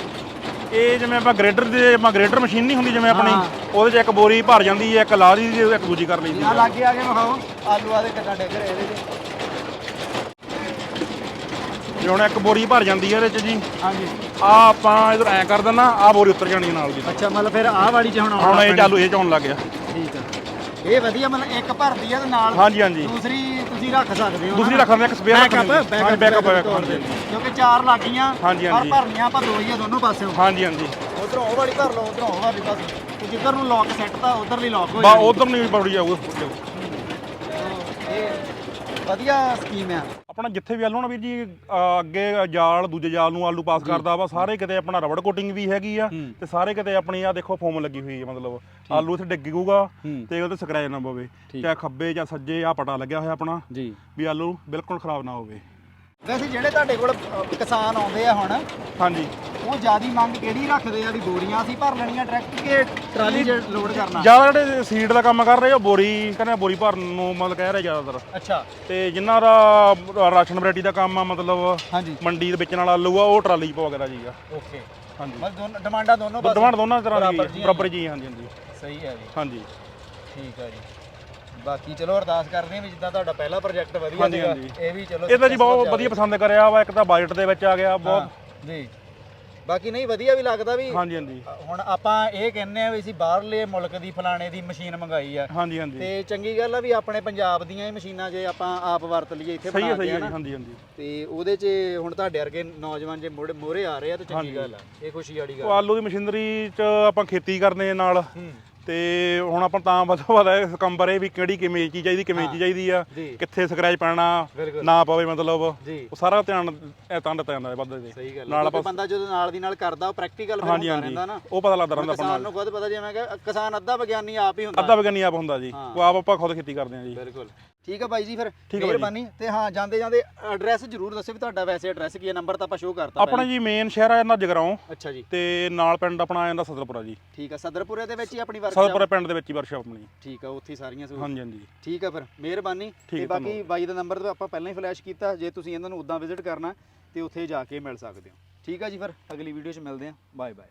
ਇਹ ਜਿਵੇਂ ਆਪਾਂ ਗ੍ਰੇਡਰ ਦੇ ਆਪਾਂ ਗ੍ਰੇਡਰ ਮਸ਼ੀਨ ਨਹੀਂ ਹੁੰਦੀ ਜਿਵੇਂ ਆਪਣੀ ਹਾਂ। ਉਹਦੇ 'ਚ ਇੱਕ ਬੋਰੀ ਭਰ ਜਾਂਦੀ ਹੈ ਇੱਕ ਲਾ ਦੀ ਇੱਕ ਦੂਜੀ ਕਰ ਲਈਦੀ ਆ ਲਾਗੇ ਆ ਕੇ ਵਿਖਾਓ ਆਲੂਆਂ ਦੇ ਕਿੱਦਾਂ ਡਿੱਗ ਰਹੇ ਇਹਦੇ 'ਚ ਜੇ ਹੁਣ ਇੱਕ ਬੋਰੀ ਭਰ ਜਾਂਦੀ ਹੈ ਇਹਦੇ 'ਚ ਜੀ ਹਾਂਜੀ। ਆ ਆਪਾਂ ਇਧਰ ਐ ਕਰ ਦਿੰਨਾ ਆ ਬੋਰੀ ਉਤਰ ਜਾਣੀ ਨਾਲ ਦੀ। ਅੱਛਾ ਮਤਲਬ ਫਿਰ ਆਹ ਵਾਲੀ ਚ ਹੁਣ ਆਉਣਾ ਹੁਣ ਇਹ ਪੈਣਾ। ਚਾਲੂ ਇਹ ਚ ਆਉਣ ਲੱਗ ਗਿਆ। ਠੀਕ ਆ। ਇਹ ਵਧੀਆ ਮਤਲਬ ਇੱਕ ਭਰਦੀ ਆ ਤੇ ਨਾਲ ਹਾਂਜੀ ਹਾਂਜੀ। ਦੂਸਰੀ ਤੁਸੀਂ ਰੱਖ ਸਕਦੇ ਹੋ ਦੂਸਰੀ? ਰੱਖ ਦਿੰਦੇ ਇੱਕ ਸਪੇਅਰ ਰੱਖ Backup, ਦਿੰਦੇ ਹਾਂ backup ਹਾਂਜੀ ਤੇ। ਕਿਉਂਕਿ ਚਾਰ ਲੱਗੀਆਂ ਹਾਂਜੀ, ਪਰ ਹਾਂਜੀ। ਭਰਨੀਆਂ ਆਪਾਂ ਦੋ ਹੀ ਆ ਦੋਨੋਂ ਪਾਸਿਓਂ। ਹਾਂਜੀ ਹਾਂਜੀ। ਉਧਰੋਂ ਉਹ ਵਾਲੀ ਭਰ ਲਓ ਉਧਰੋਂ ਉਹ ਵਾਲੀ ਬਸ ਤੇ ਜਿੱਧਰ ਨੂੰ ਲੌਕ ਸੈੱਟ ਤਾਂ ਉਧਰਲੀ ਲੌਕ ਹੋ ਬਾ ਜਾਣੀ। ਉਧਰ ਨਹੀਂ ਬੜੀ ਜਾਊਗਾ ਵਧੀਆ ਸਕੀਮ ਆ ਆਪਣਾ ਜਿੱਥੇ ਵੀ ਆਲੂ ਨਾ ਵੀਰ ਜੀ ਅਹ ਅੱਗੇ ਜਾਲ ਦੂਜੇ ਜਾਲ ਨੂੰ ਆਲੂ ਪਾਸ ਕਰਦਾ ਵਾ ਸਾਰੇ ਕਿਤੇ ਆਪਣਾ ਰਬੜ ਕੋਟਿੰਗ ਵੀ ਹੈਗੀ ਆ ਹੂੰ। ਤੇ ਸਾਰੇ ਕਿਤੇ ਆਪਣੀ ਆ ਦੇਖੋ ਫੋਮ ਲੱਗੀ ਹੋਈ ਹੈ ਮਤਲਬ ਆਲੂ ਇੱਥੇ ਡਿੱਗੂਗਾ ਹੂੰ। ਤੇ ਉਹਦੇ ਸਕ੍ਰੈਚ ਨਾ ਪਵੇ ਠੀਕ। ਚਾਹੇ ਖੱਬੇ ਜਾਂ ਸੱਜੇ ਆ ਪਟਾ ਲੱਗਿਆ ਹੋਇਆ ਆਪਣਾ ਜੀ ਵੀ ਆਲੂ ਬਿਲਕੁਲ ਖਰਾਬ ਨਾ ਹੋਵੇ ਵੈਸੇ ਜਿਹੜੇ ਤੁਹਾਡੇ ਕੋਲ ਅ, ਕਿਸਾਨ ਆਉਂਦੇ ਆ ਹੁਣ ਹਾਂਜੀ। ਉਹ ਜਿਆਦੀ ਮੰਗ ਕਿਹੜੀ ਰੱਖਦੇ ਆ ਵੀ ਬੋਰੀਆਂ ਅਸੀਂ ਭਰ ਲੈਣੀਆਂ ਟਰੈਕਟਰ ਕੇ ਟਰਾਲੀ ਲੋਡ ਕਰਨਾ? ਜ਼ਿਆਦਾ ਜਿਹੜੇ ਸੀਡ ਦਾ ਕੰਮ ਕਰ ਰਹੇ ਆ ਬੋਰੀ ਕਹਿੰਦੇ ਬੋਰੀ ਭਰਨ ਨੂੰ ਮਤਲਬ ਕਹਿ ਰਹੇ ਜ਼ਿਆਦਾਤਰ। ਅੱਛਾ। ਤੇ ਜਿਨ੍ਹਾਂ ਦਾ ਰਾਸ਼ਨ ਵੈਰਾਈਟੀ ਦਾ ਕੰਮ ਆ ਮਤਲਬ ਹਾਂਜੀ। ਮੰਡੀ ਦੇ ਵੇਚਣ ਵਾਲਾ ਆਲੂ ਆ ਉਹ ਟਰਾਲੀ 'ਚ ਵਗੈਰਾ ਜੀ ਆ। ਓਕੇ ਹਾਂਜੀ। ਮਤਲਬ ਦੋਨੋਂ ਡਿਮਾਂਡਾਂ ਦੋਨੋਂ ਪਾਸੇ? ਡਿਮਾਂਡ ਦੋਨਾਂ ਤਰ੍ਹਾਂ ਬਰਾਬਰ ਦੀ ਜੀ, ਬਰਾਬਰ ਜੀ ਹਾਂਜੀ ਹਾਂਜੀ। ਸਹੀ ਹੈ ਜੀ। ਹਾਂਜੀ। ਠੀਕ ਹੈ ਜੀ। ਬਾਕੀ ਚਲੋ ਅਰਦਾਸ ਕਰਦੇ ਹਾਂ ਵੀ ਜਿੱਦਾਂ ਤੁਹਾਡਾ ਪਹਿਲਾ ਪ੍ਰੋਜੈਕਟ ਵਧੀਆ ਹਾਂਜੀ, ਸੀਗਾ ਹਾਂਜੀ। ਇਹ ਵੀ ਚਲੋ ਇਹ ਤਾਂ ਜੀ ਬਹੁਤ ਵਧੀਆ ਪਸੰਦ ਕਰਿਆ ਵਾ ਇੱਕ ਤਾਂ ਬਜਟ ਦੇ ਵਿੱਚ ਆ ਗਿਆ ਬਹੁਤ ਹਾਂ, ਜੀ। ਬਾਕੀ ਨਹੀਂ ਵਧੀਆ ਵੀ ਲੱਗਦਾ ਵੀ ਹਾਂਜੀ ਹਾਂਜੀ। ਅ, ਹੁਣ ਆਪਾਂ ਇਹ ਕਹਿੰਨੇ ਆ ਵੀ ਅਸੀਂ ਬਾਹਰਲੇ ਮੁਲਕ ਦੀ ਫਲਾਣੇ ਦੀ ਮਸ਼ੀਨ ਮੰਗਾਈ ਆ। ਹਾਂਜੀ ਹਾਂਜੀ। ਤੇ ਚੰਗੀ ਗੱਲ ਆ ਵੀ ਆਪਣੇ ਪੰਜਾਬ ਦੀਆਂ ਹੀ ਮਸ਼ੀਨਾਂ ਜੇ ਆਪਾਂ ਆਪ ਵਰਤ ਲਈਏ ਇੱਥੇ ਸਹੀ ਹੈ ਬਣਾ ਸਹੀ ਕੇ ਹੈ ਜੀ, ਹਨਾ ਹਾਂਜੀ ਹਾਂਜੀ। ਤੇ ਉਹਦੇ 'ਚ ਹੁਣ ਤੁਹਾਡੇ ਵਰਗੇ ਨੌਜਵਾਨ ਜੇ ਮੋੜੇ ਮੋਰੇ ਆ ਰਹੇ ਆ ਤਾਂ ਚੰਗੀ ਗੱਲ ਆ। ਇਹ ਖੁਸ਼ੀ ਵਾਲੀ ਉਹ ਗੱਲ ਆਲੂ ਦੀ ਮਸ਼ੀਨਰੀ 'ਚ ਆਪਾਂ ਖੇਤੀ ਕਰਦੇ ਹਾਂ ਨਾਲ। ਹੂੰ। ਤੇ ਹੁਣ ਆਪਾਂ ਤਾਂ ਵਧੋ ਵਧਾ ਸਕੰਬਰ ਇਹ ਵੀ ਕਿਹੜੀ ਕਿਵੇਂ ਚੀਜ਼ ਚਾਹੀਦੀ ਕਿਵੇਂ ਚੀਜ਼ ਚਾਹੀਦੀ ਆ ਜੀ। ਕਿੱਥੇ ਸਕ੍ਰੈਚ ਪੈਣਾ ਨਾ ਪਵੇ ਮਤਲਬ। ਜੀ। ਉਹ ਸਾਰਾ ਧਿਆਨ ਇਹ ਤਾਂ ਦਿੱਤਾ ਜਾਂਦਾ ਵੱਧ ਦੇ ਸਹੀ ਗੱਲ ਨਾਲ ਹੈ ਆਪਾਂ ਬੰਦਾ ਜਦੋਂ ਨਾਲ ਦੀ ਨਾਲ ਕਰਦਾ ਉਹ ਪ੍ਰੈਕਟੀਕਲ ਫਿਰ ਹਾਂਜੀ ਹੁੰਦਾ ਹਾਂਜੀ। ਰਹਿੰਦਾ ਨਾ। ਉਹ ਪਤਾ ਲੱਗਦਾ ਰਹਿੰਦਾ ਆਪਾਂ ਕਿਸਾਨ ਨੂੰ ਖੁਦ ਪਤਾ ਜਿਵੇਂ ਕਿ ਕਿਸਾਨ ਅੱਧਾ ਵਿਗਿਆਨੀ ਆਪ ਹੀ ਹੁੰਦਾ। ਅੱਧਾ ਵਿਗਿਆਨੀ ਆਪ ਹੁੰਦਾ ਜੀ। ਹਾਂ। ਉਹ ਆਪ ਆਪਾਂ ਖੁਦ ਖੇਤੀ ਕਰਦੇ ਹਾਂ ਜੀ। ਬਿਲਕੁਲ। ਠੀਕ ਆ ਬਾਈ ਜੀ ਫਿਰ। ਹੈ ਬਾਈ ਜੀ। ਮਿਹਰਬਾਨੀ। ਤੇ ਹਾਂ ਜਾਂਦੇ ਜਾਂਦੇ ਐਡਰੈਸ ਜ਼ਰੂਰ ਦੱਸਿਓ ਵੀ ਤੁਹਾਡਾ ਵੈਸੇ ਐਡਰੈਸ ਕੀ ਹੈ। ਨੰਬਰ ਤਾਂ ਆਪਾਂ ਸ਼ੋਅ ਕਰਤਾ ਆਪਣਾ ਜੀ ਮੇਨ ਸ਼ਹਿਰ ਆ ਜਾਂਦਾ ਜਗਰਾਉਂ ਪਹਿਲਾਂ। ਅੱਛਾ ਜੀ। ਤੇ ਨਾਲ ਪਿੰਡ ਆਪਣਾ ਆ ਜਾਂਦਾ ਸਦਰਪੁਰਾ ਜੀ। ਠੀਕ ਆ ਸਦਰਪੁਰੇ ਦੇ ਵਿੱਚ ਹੀ ਆਪਣੀ ਸਦਰਪੁਰਾ ਪਿੰਡ ਦੇ ਵਿੱਚ ਹੀ ਵਰਕਸ਼ਾਪ ਆਪਣੀ। ਠੀਕ ਆ ਉੱਥੇ ਹੀ ਸਾਰੀਆਂ ਸਹੂਲਤਾਂ ਹਾਂਜੀ ਹਾਂਜੀ। ਠੀਕ ਆ ਫਿਰ ਮਿਹਰਬਾਨੀ। ਤੇ ਬਾਕੀ ਬਾਈ ਦਾ ਨੰਬਰ ਤਾਂ ਆਪਾਂ ਪਹਿਲਾਂ ਹੀ ਫਲੈਸ਼ ਕੀਤਾ ਜੇ ਤੁਸੀਂ ਇਹਨਾਂ ਨੂੰ ਉਦਾਂ ਵਿਜ਼ਿਟ ਕਰਨਾ ਤੇ ਉੱਥੇ ਜਾ ਕੇ ਮਿਲ ਸਕਦੇ ਹੋ। ਠੀਕ ਆ ਜੀ ਫਿਰ ਅਗਲੀ ਵੀਡੀਓ 'ਚ ਮਿਲਦੇ ਹਾਂ। Bye bye